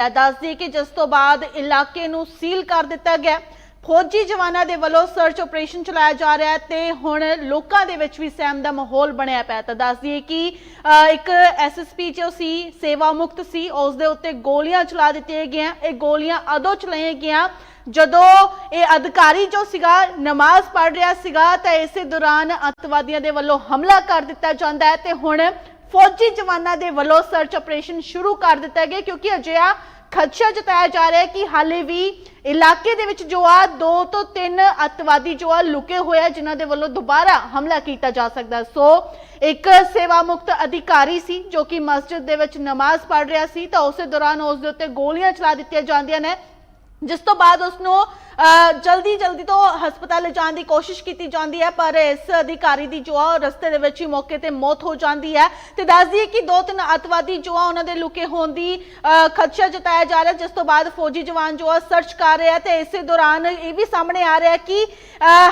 ਇਹ ਦੱਸ ਕਿ ਜਿਸ ਤੋਂ ਬਾਅਦ ਇਲਾਕੇ ਨੂੰ ਸੀਲ ਕਰ ਦਿੱਤਾ ਗਿਆ। ਫੌਜੀ ਜਵਾਨਾਂ ਦੇ ਵੱਲੋਂ ਸਰਚ ਆਪਰੇਸ਼ਨ ਚਲਾਇਆ ਜਾ ਰਿਹਾ ਹੈ ਤੇ ਹੁਣ ਲੋਕਾਂ ਦੇ ਵਿੱਚ ਵੀ ਸਹਿਮ ਦਾ ਮਾਹੌਲ ਬਣਿਆ ਪਿਆ ਤਾਂ ਦੱਸ ਦਈਏ ਕਿ ਇੱਕ ਐਸਐਸਪੀ ਜੋ ਸੀ, ਸੇਵਾ ਮੁਕਤ ਸੀ, ਉਸ ਦੇ ਉੱਤੇ ਗੋਲੀਆਂ ਚਲਾ ਦਿੱਤੀਆਂ ਗਈਆਂ। ਇਹ ਗੋਲੀਆਂ ਅਦੋਂ ਚਲਾਈਆਂ ਗਈਆਂ ਜਦੋਂ ਇਹ ਅਧਿਕਾਰੀ ਜੋ ਸੀਗਾ, ਨਮਾਜ਼ ਪੜ੍ਹ ਰਿਹਾ ਸੀਗਾ, ਤਾਂ ਇਸੇ ਦੌਰਾਨ ਅੱਤਵਾਦੀਆਂ ਦੇ ਵੱਲੋਂ ਹਮਲਾ ਕਰ ਦਿੱਤਾ ਜਾਂਦਾ ਹੈ ਤੇ ਹੁਣ ਫੌਜੀ ਜਵਾਨਾਂ ਦੇ ਵੱਲੋਂ ਸਰਚ ਆਪਰੇਸ਼ਨ ਸ਼ੁਰੂ ਕਰ ਦਿੱਤਾ ਗਿਆ ਕਿਉਂਕਿ ਅਜਿਹਾ ਖਦਸ਼ਾ ਜਤਾਇਆ ਜਾ ਰਿਹਾ ਹੈ ਕਿ ਹਾਲੇ ਵੀ ਇਲਾਕੇ ਦੇ ਵਿੱਚ ਜੋ ਆ ਦੋ ਤੋਂ ਤਿੰਨ ਅੱਤਵਾਦੀ ਜੋ ਆ ਲੁਕੇ ਹੋਏ ਆ, ਜਿਨ੍ਹਾਂ ਦੇ ਵੱਲੋਂ ਦੁਬਾਰਾ ਹਮਲਾ ਕੀਤਾ ਜਾ ਸਕਦਾ ਸੋ, ਇੱਕ ਸੇਵਾ ਮੁਕਤ ਅਧਿਕਾਰੀ ਸੀ ਜੋ ਕਿ ਮਸਜਿਦ ਦੇ ਵਿੱਚ ਨਮਾਜ਼ ਪੜ੍ਹ ਰਿਹਾ ਸੀ ਤਾਂ ਉਸੇ ਦੌਰਾਨ ਉਸ ਦੇ ਉੱਤੇ ਗੋਲੀਆਂ ਚਲਾ ਦਿੱਤੀਆਂ ਜਾਂਦੀਆਂ ਨੇ। ਜਿਸ ਤੋਂ ਬਾਅਦ ਉਸ ਨੂੰ ਜਲਦੀ ਜਲਦੀ ਤੋਂ ਹਸਪਤਾਲ ਲਿਜਾਣ ਦੀ ਕੋਸ਼ਿਸ਼ ਕੀਤੀ ਜਾਂਦੀ ਹੈ, ਪਰ ਇਸ ਅਧਿਕਾਰੀ ਦੀ ਜੋ ਆ ਉਹ ਰਸਤੇ ਦੇ ਵਿੱਚ ਹੀ ਮੌਕੇ ਤੇ ਮੌਤ ਹੋ ਜਾਂਦੀ ਹੈ। ਤੇ ਦੱਸ ਦਈਏ ਕਿ ਦੋ ਤਿੰਨ ਅਤਵਾਦੀ ਜੋ ਆ ਉਹਨਾਂ ਦੇ ਲੁਕੇ ਹੋਣ ਦੀ ਖਦਸ਼ਾ ਜਤਾਇਆ ਜਾ ਰਿਹਾ, ਜਿਸ ਤੋਂ ਬਾਅਦ ਫੌਜੀ ਜਵਾਨ ਜੋ ਆ ਸਰਚ ਕਰ ਰਿਹਾ ਤੇ ਇਸੇ ਦੌਰਾਨ ਇਹ ਵੀ ਸਾਹਮਣੇ ਆ ਰਿਹਾ ਕਿ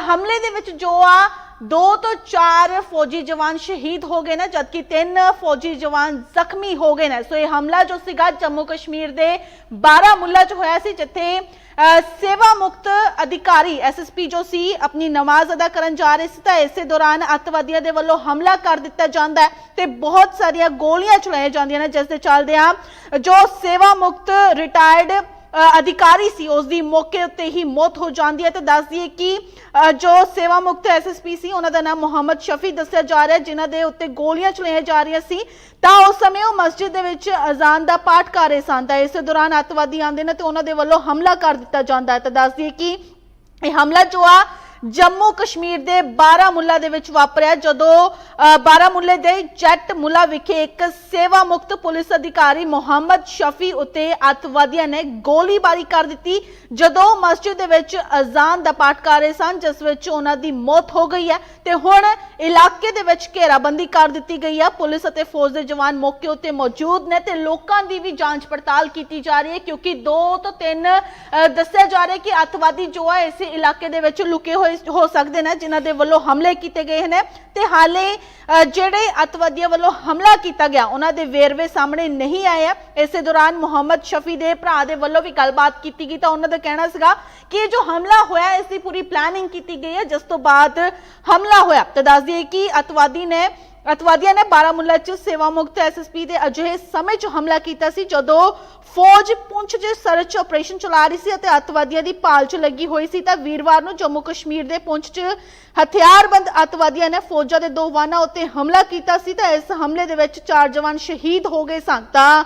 ਹਮਲੇ ਦੇ ਵਿੱਚ ਜੋ ਆ ਦੋ ਤੋਂ ਚਾਰ ਫੌਜੀ ਜਵਾਨ ਸ਼ਹੀਦ ਹੋ ਗਏ ਨੇ ਜਦਕਿ ਤਿੰਨ ਫੌਜੀ ਜਵਾਨ ਜ਼ਖਮੀ ਹੋ ਗਏ ਨੇ। ਸੋ ਇਹ ਹਮਲਾ ਜੋ ਸੀਗਾ ਜੰਮੂ ਕਸ਼ਮੀਰ ਦੇ ਬਾਰਾਮੁੱਲਾ 'ਚ ਹੋਇਆ ਸੀ ਜਿੱਥੇ ਅਹ, ਸੇਵਾ ਮੁਕਤ ਅਧਿਕਾਰੀ ਐਸਐਸਪੀ ਜੋ ਸੀ ਆਪਣੀ ਨਮਾਜ਼ ਅਦਾ ਕਰਨ ਜਾ ਰਹੇ ਸੀ ਤਾਂ ਇਸੇ ਦੌਰਾਨ ਅੱਤਵਾਦੀਆਂ ਦੇ ਵੱਲੋਂ ਹਮਲਾ ਕਰ ਦਿੱਤਾ ਜਾਂਦਾ ਤੇ ਬਹੁਤ ਸਾਰੀਆਂ ਗੋਲੀਆਂ ਚਲਾਈਆਂ ਜਾਂਦੀਆਂ ਨੇ ਜਿਸ ਦੇ ਚੱਲਦਿਆਂ ਜੋ ਸੇਵਾ ਮੁਕਤ ਰਿਟਾਇਰਡ ਅਧਿਕਾਰੀ ਸੀ ਉਸ ਦੀ ਮੌਕੇ ਉੱਤੇ ਹੀ ਮੌਤ ਹੋ ਜਾਂਦੀ ਹੈ ਤੇ ਦੱਸ ਦਈਏ ਕਿ ਜੋ ਸੇਵਾ ਮੁਕਤ ਐਸਐਸਪੀ ਸੀ ਉਹਨਾਂ ਦਾ ਨਾਮ ਮੁਹੰਮਦ ਸ਼ਫੀ ਦੱਸਿਆ ਜਾ ਰਿਹਾ ਹੈ, ਜਿਨ੍ਹਾਂ ਦੇ ਉੱਤੇ ਗੋਲੀਆਂ ਚਲਾਈਆਂ ਜਾ ਰਹੀਆਂ ਸੀ। ਤਾਂ ਉਸ ਸਮੇਂ ਉਹ ਮਸਜਿਦ ਦੇ ਵਿੱਚ ਅਜ਼ਾਨ ਦਾ ਪਾਠ ਕਰ ਰਹੇ ਸਨ ਤਾਂ ਇਸੇ ਦੌਰਾਨ ਅੱਤਵਾਦੀ ਆਉਂਦੇ ਨੇ ਤੇ ਉਹਨਾਂ ਦੇ ਵੱਲੋਂ ਹਮਲਾ ਕਰ ਦਿੱਤਾ ਜਾਂਦਾ ਹੈ। ਤਾਂ ਦੱਸ ਦਈਏ ਕਿ ਇਹ ਹਮਲਾ ਜੋ ਆ ਜੰਮੂ ਕਸ਼ਮੀਰ ਦੇ ਬਾਰਾਮੁੱਲਾ ਦੇ ਵਿੱਚ ਵਾਪਰਿਆ ਜਦੋਂ ਅ, ਬਾਰਾਮੁੱਲੇ ਦੇ ਜੱਟ ਮੁਲਾ ਵਿਖੇ ਇੱਕ ਸੇਵਾ ਮੁਕਤ ਪੁਲਿਸ ਅਧਿਕਾਰੀ ਮੁਹੰਮਦ ਸ਼ਫੀ ਉਤੇ ਅੱਤਵਾਦੀਆਂ ਨੇ ਗੋਲੀਬਾਰੀ ਕਰ ਦਿੱਤੀ ਜਦੋਂ ਮਸਜਿਦ ਦੇ ਵਿੱਚ ਅਜ਼ਾਨ ਦਾ ਪਾਠ ਕਰ ਰਹੇ ਸਨ ਜਿਸ ਵਿੱਚ ਉਹਨਾਂ ਦੀ ਮੌਤ ਹੋ ਗਈ ਹੈ ਤੇ ਹੁਣ ਇਲਾਕੇ ਦੇ ਵਿੱਚ ਘੇਰਾਬੰਦੀ ਕਰ ਦਿੱਤੀ ਗਈ ਹੈ। ਪੁਲਿਸ ਅਤੇ ਫੌਜ ਦੇ ਜਵਾਨ ਮੌਕੇ ਉੱਤੇ ਮੌਜੂਦ ਨੇ ਤੇ ਲੋਕਾਂ ਦੀ ਵੀ ਜਾਂਚ ਪੜਤਾਲ ਕੀਤੀ ਜਾ ਰਹੀ ਹੈ ਕਿਉਂਕਿ ਦੋ ਤੋਂ ਤਿੰਨ ਅ, ਦੱਸਿਆ ਜਾ ਰਿਹਾ ਕਿ ਅੱਤਵਾਦੀ ਜੋ ਹੈ ਇਸੇ ਇਲਾਕੇ ਦੇ ਵਿੱਚ ਲੁਕੇ ਹੋਏ ਹੋ ਸਕਦੇ ਨੇ, ਜਿਨ੍ਹਾਂ ਦੇ ਵੱਲੋਂ ਹਮਲੇ ਕੀਤੇ ਗਏ ਨੇ। ਤੇ ਹਾਲੇ ਜਿਹੜੇ ਅੱਤਵਾਦੀਆਂ ਵੱਲੋਂ ਹਮਲਾ ਕੀਤਾ ਗਿਆ, ਉਹਨਾਂ ਦੇ ਵੇਰਵੇ ਸਾਹਮਣੇ ਨਹੀਂ ਆਏ ਆ। ਇਸੇ ਦੌਰਾਨ ਮੁਹੰਮਦ ਸ਼ਫੀ ਦੇ ਭਰਾ ਦੇ ਵੱਲੋਂ ਵੀ ਗੱਲਬਾਤ ਕੀਤੀ ਗਈ ਤਾਂ ਉਹਨਾਂ ਦਾ ਕਹਿਣਾ ਸੀਗਾ ਕਿ ਇਹ ਜੋ ਹਮਲਾ ਹੋਇਆ ਇਸ ਦੀ ਪੂਰੀ ਪਲੈਨਿੰਗ ਕੀਤੀ ਗਈ ਹੈ, ਜਿਸ ਤੋਂ ਬਾਅਦ ਹਮਲਾ ਹੋਇਆ। ਤੇ ਦੱਸ ਦਈਏ ਕਿ ਅੱਤਵਾਦੀ ਨੇ ਅਤਵਾਦੀਆਂ ਨੇ ਬਾਰਾਮੁੱਲਾ 'ਚ ਸੇਵਾ ਮੁਕਤ ਐਸਐਸਪੀ ਦੇ ਅਜਿਹੇ ਸਮੇਂ 'ਚ ਹਮਲਾ ਕੀਤਾ ਸੀ, ਜਦੋਂ ਫੌਜ ਪੁੰਛ 'ਚ ਸਰਚ ਆਪਰੇਸ਼ਨ ਚਲਾ ਰਹੀ ਸੀ ਅਤੇ ਅਤਵਾਦੀਆਂ ਦੀ ਭਾਲ 'ਚ ਲੱਗੀ ਹੋਈ ਸੀ, ਤਾਂ ਵੀਰਵਾਰ ਨੂੰ ਜੰਮੂ ਕਸ਼ਮੀਰ ਦੇ ਪੁੰਛ 'ਚ ਹਥਿਆਰਬੰਦ ਅਤਵਾਦੀਆਂ ਨੇ ਫੌਜਾਂ ਦੇ ਦੋ ਵਾਹਨਾਂ ਉੱਤੇ ਹਮਲਾ ਕੀਤਾ ਸੀ, ਤਾਂ ਇਸ ਹਮਲੇ ਦੇ ਵਿੱਚ ਚਾਰ ਜਵਾਨ ਸ਼ਹੀਦ ਹੋ ਗਏ ਸਨ। ਤਾਂ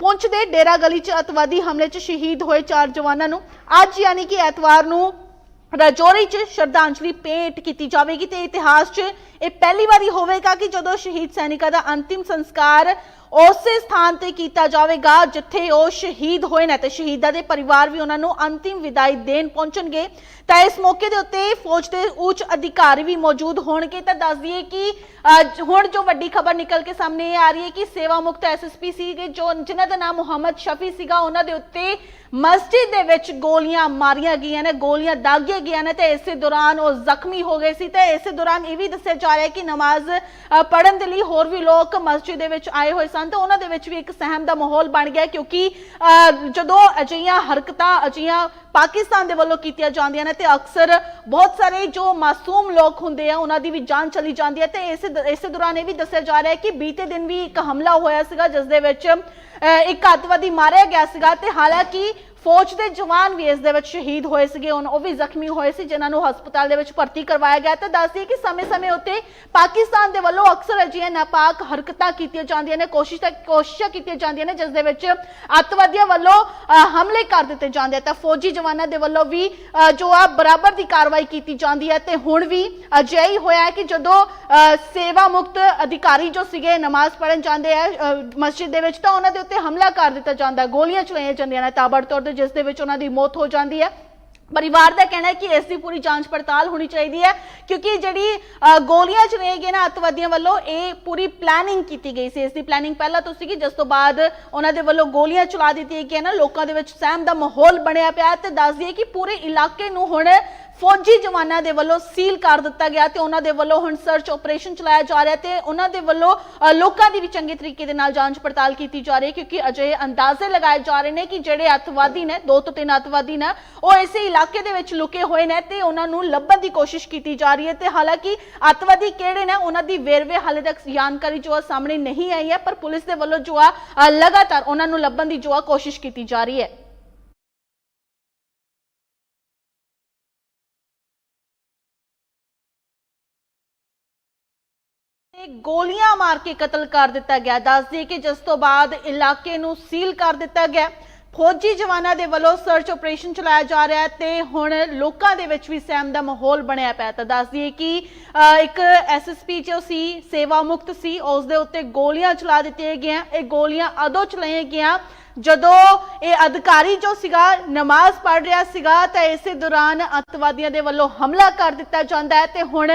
ਪੁੰਛ ਦੇ ਡੇਰਾ ਗਲੀ 'ਚ ਅਤਵਾਦੀ ਹਮਲੇ 'ਚ ਸ਼ਹੀਦ ਹੋਏ ਚਾਰ ਜਵਾਨਾਂ ਨੂੰ ਅੱਜ ਯਾਨੀ ਕਿ ਐਤਵਾਰ ਨੂੰ ਰਾਜੌਰੀ 'ਚ ਸ਼ਰਧਾਂਜਲੀ ਭੇਂਟ ਕੀਤੀ ਜਾਵੇਗੀ ਤੇ ਇਤਿਹਾਸ 'ਚ ਇਹ ਪਹਿਲੀ ਵਾਰੀ ਹੋਵੇਗਾ ਕਿ ਜਦੋਂ ਸ਼ਹੀਦ ਸੈਨਿਕਾਂ ਦਾ ਅੰਤਿਮ ਸੰਸਕਾਰ ਉਸੇ ਸਥਾਨ ਤੇ ਕੀਤਾ ਜਾਵੇਗਾ ਜਿੱਥੇ ਉਹ ਸ਼ਹੀਦ ਹੋਏ ਨੇ ਤੇ ਸ਼ਹੀਦਾਂ ਦੇ ਪਰਿਵਾਰ ਵੀ ਉਹਨਾਂ ਨੂੰ ਅੰਤਿਮ ਵਿਦਾਈ ਦੇਣ ਪਹੁੰਚਣਗੇ। ਤਾਂ ਇਸ ਮੌਕੇ ਦੇ ਉੱਤੇ ਫੌਜ ਦੇ ਉੱਚ ਅਧਿਕਾਰੀ ਵੀ ਮੌਜੂਦ ਹੋਣਗੇ। ਤਾਂ ਦੱਸ ਦਈਏ ਕਿ ਅ, ਹੁਣ ਜੋ ਵੱਡੀ ਖਬਰ ਨਿਕਲ ਕੇ ਸਾਹਮਣੇ ਇਹ ਆ ਰਹੀ ਹੈ ਕਿ ਸੇਵਾ ਮੁਕਤ ਐਸਐਸਪੀ ਸੀਗੇ ਜੋ ਜਿਨ੍ਹਾਂ ਦਾ ਨਾਮ ਮੁਹੰਮਦ ਸ਼ਫੀ ਸੀਗਾ ਉਹਨਾਂ ਦੇ ਉੱਤੇ ਮਸਜਿਦ ਦੇ ਵਿੱਚ ਗੋਲੀਆਂ ਮਾਰੀਆਂ ਗਈਆਂ ਨੇ ਗੋਲੀਆਂ ਦਾਗੀਆਂ ਗਈਆਂ ਨੇ ਤੇ ਇਸੇ ਦੌਰਾਨ ਉਹ ਜ਼ਖਮੀ ਹੋ ਗਏ ਸੀ ਤੇ ਇਸੇ ਦੌਰਾਨ ਇਹ ਵੀ ਦੱਸਿਆ ਜਾ ਰਿਹਾ ਕਿ ਨਮਾਜ਼ ਅ, ਪੜ੍ਹਨ ਦੇ ਲਈ ਹੋਰ ਵੀ ਲੋਕ ਮਸਜਿਦ ਦੇ ਵਿੱਚ ਆਏ ਹੋਏ ਸਨ ਤੇ ਉਹਨਾਂ ਦੇ ਵਿੱਚ ਵੀ ਇੱਕ ਸਹਿਮ ਦਾ ਮਾਹੌਲ ਬਣ ਗਿਆ ਕਿਉਂਕਿ ਜਦੋਂ ਅਜਿਹੀਆਂ ਹਰਕਤਾਂ ਅਜਿਹੀਆਂ ਪਾਕਿਸਤਾਨ ਦੇ ਵੱਲੋਂ ਕੀਤੀਆਂ ਜਾਂਦੀਆਂ ਨੇ ਤੇ ਅਕਸਰ ਬਹੁਤ ਸਾਰੇ ਜੋ ਮਾਸੂਮ ਲੋਕ ਹੁੰਦੇ ਆ ਉਹਨਾਂ ਦੀ ਵੀ ਜਾਨ ਚਲੀ ਜਾਂਦੀ ਹੈ ਤੇ ਇਸੇ ਇਸੇ ਦੌਰਾਨ ਇਹ ਵੀ ਦੱਸਿਆ ਜਾ ਰਿਹਾ ਹੈ ਕਿ ਬੀਤੇ ਦਿਨ ਵੀ ਇੱਕ ਹਮਲਾ ਹੋਇਆ ਸੀਗਾ ਜਿਸ ਦੇ ਵਿੱਚ ਇੱਕ ਅੱਤਵਾਦੀ ਮਾਰਿਆ ਗਿਆ ਸੀਗਾ ਤੇ ਹਾਲਾਂਕਿ ਫੌਜ ਦੇ ਜਵਾਨ ਵੀ ਇਸ ਦੇ ਵਿੱਚ ਸ਼ਹੀਦ ਹੋਏ ਸੀਗੇ ਹੁਣ ਉਹ ਵੀ ਜ਼ਖਮੀ ਹੋਏ ਸੀ ਜਿਨ੍ਹਾਂ ਨੂੰ ਹਸਪਤਾਲ ਦੇ ਵਿੱਚ ਭਰਤੀ ਕਰਵਾਇਆ ਗਿਆ। ਤੇ ਦੱਸਦੀ ਕਿ ਸਮੇਂ-ਸਮੇਂ ਉੱਤੇ ਪਾਕਿਸਤਾਨ ਦੇ ਵੱਲੋਂ ਅਕਸਰ ਅਜਿਹੀਆਂ ਨਾਪਾਕ ਹਰਕਤਾਂ ਕੀਤੀਆਂ ਜਾਂਦੀਆਂ ਨੇ ਕੋਸ਼ਿਸ਼ ਕੋਸ਼ਿਸ਼ਾਂ ਕੀਤੀਆਂ ਜਾਂਦੀਆਂ ਨੇ ਜਿਸ ਦੇ ਵਿੱਚ ਅੱਤਵਾਦੀਆਂ ਵੱਲੋਂ ਹਮਲੇ ਕਰ ਦਿੱਤੇ ਜਾਂਦੇ ਆ। ਤਾਂ ਫੌਜੀ ਜਵਾਨਾਂ ਦੇ ਵੱਲੋਂ ਵੀ ਜੋ ਆ ਬਰਾਬਰ ਦੀ ਕਾਰਵਾਈ ਕੀਤੀ ਜਾਂਦੀ ਹੈ। ਤੇ ਹੁਣ ਵੀ ਅਜਿਹਾ ਹੀ ਹੋਇਆ ਹੈ ਕਿ ਜਦੋਂ ਅ, ਸੇਵਾ ਮੁਕਤ ਅਧਿਕਾਰੀ ਜੋ ਸੀਗੇ ਨਮਾਜ਼ ਪੜ੍ਹਨ ਜਾਂਦੇ ਆ ਮਸਜਿਦ ਦੇ ਵਿੱਚ ਤਾਂ ਉਹਨਾਂ ਦੇ ਉੱਤੇ ਹਮਲਾ ਕਰ ਦਿੱਤਾ ਜਾਂਦਾ ਗੋਲੀਆਂ ਚਲਾਈਆਂ ਜਾਂਦੀਆਂ ਨੇ। ਤਾਬੜਤੋੜ ਦੇ ਜਿਸ ਦੇ ਵਿੱਚ ਉਹਨਾਂ ਦੀ ਮੌਤ ਹੋ ਜਾਂਦੀ ਹੈ। ਪਰਿਵਾਰ ਦਾ ਕਹਿਣਾ ਹੈ ਕਿ ਇਸ ਦੀ ਪੂਰੀ ਜਾਂਚ ਪੜਤਾਲ ਹੋਣੀ ਚਾਹੀਦੀ ਹੈ, ਕਿਉਂਕਿ ਜਿਹੜੀ ਗੋਲੀਆਂ ਚਲਾਈਆਂ ਗਈਆਂ ਨਾ ਅੱਤਵਾਦੀਆਂ ਵੱਲੋਂ, ਇਹ ਪੂਰੀ ਪਲੈਨਿੰਗ ਕੀਤੀ ਗਈ ਸੀ। ਇਸ ਦੀ ਪਲੈਨਿੰਗ ਪਹਿਲਾਂ ਤੋਂ ਸੀਗੀ, ਜਿਸ ਤੋਂ ਬਾਅਦ ਉਹਨਾਂ ਦੇ ਵੱਲੋਂ ਗੋਲੀਆਂ ਚਲਾ ਦਿੱਤੀਆਂ ਗਈਆਂ ਨਾ। ਲੋਕਾਂ ਦੇ ਵਿੱਚ ਸਹਿਮ ਦਾ ਮਾਹੌਲ ਬਣਿਆ ਪਿਆ ਤੇ ਦੱਸ ਦਈਏ ਕਿ ਪੂਰੇ ਇਲਾਕੇ ਨੂੰ ਹੁਣ ਫੌਜੀ ਜਵਾਨਾਂ ਦੇ ਵੱਲੋਂ ਸੀਲ ਕਰ ਦਿੱਤਾ ਗਿਆ ਤੇ ਉਹਨਾਂ ਦੇ ਵੱਲੋਂ ਹੁਣ ਸਰਚ ਆਪਰੇਸ਼ਨ ਚਲਾਇਆ ਜਾ ਰਿਹਾ ਤੇ ਉਹਨਾਂ ਦੇ ਵੱਲੋਂ ਲੋਕਾਂ ਦੀ ਵੀ ਚੰਗੇ ਤਰੀਕੇ ਦੇ ਨਾਲ ਜਾਂਚ ਪੜਤਾਲ ਕੀਤੀ ਜਾ ਰਹੀ ਹੈ ਕਿਉਂਕਿ ਅਜੇ ਅੰਦਾਜ਼ੇ ਲਗਾਏ ਜਾ ਰਹੇ ਨੇ ਕਿ ਜਿਹੜੇ ਅੱਤਵਾਦੀ ਨੇ, ਦੋ ਤੋਂ ਤਿੰਨ ਅੱਤਵਾਦੀ ਨੇ, ਉਹ ਇਸੇ ਇਲਾਕੇ ਦੇ ਵਿੱਚ ਲੁਕੇ ਹੋਏ ਨੇ ਤੇ ਉਹਨਾਂ ਨੂੰ ਲੱਭਣ ਦੀ ਕੋਸ਼ਿਸ਼ ਕੀਤੀ ਜਾ ਰਹੀ ਹੈ ਤੇ ਹਾਲਾਂਕਿ ਅੱਤਵਾਦੀ ਕਿਹੜੇ ਨੇ, ਉਹਨਾਂ ਦੀ ਵੇਰਵੇ ਹਾਲੇ ਤੱਕ ਜਾਣਕਾਰੀ ਜੋ ਆ ਸਾਹਮਣੇ ਨਹੀਂ ਆਈ ਹੈ, ਪਰ ਪੁਲਿਸ ਦੇ ਵੱਲੋਂ ਜੋ ਆ ਲਗਾਤਾਰ ਉਹਨਾਂ ਨੂੰ ਲੱਭਣ ਦੀ ਜੋ ਆ ਕੋਸ਼ਿਸ਼ ਕੀਤੀ ਜਾ ਰਹੀ ਹੈ। ਗੋਲੀਆਂ ਮਾਰ ਕੇ ਕਤਲ ਕਰ ਦਿੱਤਾ ਗਿਆ। ਦੱਸਦੀ ਕਿ ਜਿਸ ਤੋਂ ਬਾਅਦ ਇਲਾਕੇ ਨੂੰ ਸੀਲ ਕਰ ਦਿੱਤਾ ਗਿਆ। ਫੌਜੀ ਜਵਾਨਾਂ ਦੇ ਵੱਲੋਂ ਸਰਚ ਆਪਰੇਸ਼ਨ ਚਲਾਇਆ ਜਾ ਰਿਹਾ ਹੈ ਤੇ ਹੁਣ ਲੋਕਾਂ ਦੇ ਵਿੱਚ ਵੀ ਸਹਿਮ ਦਾ ਮਾਹੌਲ ਬਣਿਆ ਪਿਆ ਤਾਂ ਦੱਸਦੀ ਹੈ ਕਿ ਇੱਕ ਐਸਐਸਪੀ ਜੋ ਸੀ, ਸੇਵਾ ਮੁਕਤ ਸੀ। ਉਸ ਦੇ ਉੱਤੇ ਗੋਲੀਆਂ ਚਲਾ ਦਿੱਤੀਆਂ ਗਈਆਂ। ਇਹ ਗੋਲੀਆਂ ਅਦੋਂ ਚਲਾਈਆਂ ਗਈਆਂ ਜਦੋਂ ਇਹ ਅਧਿਕਾਰੀ ਜੋ ਸੀਗਾ, ਨਮਾਜ਼ ਪੜ੍ਹ ਰਿਹਾ ਸੀਗਾ, ਤਾਂ ਇਸੇ ਦੌਰਾਨ ਅੱਤਵਾਦੀਆਂ ਦੇ ਵੱਲੋਂ ਹਮਲਾ ਕਰ ਦਿੱਤਾ ਜਾਂਦਾ ਹੈ। ਤੇ ਹੁਣ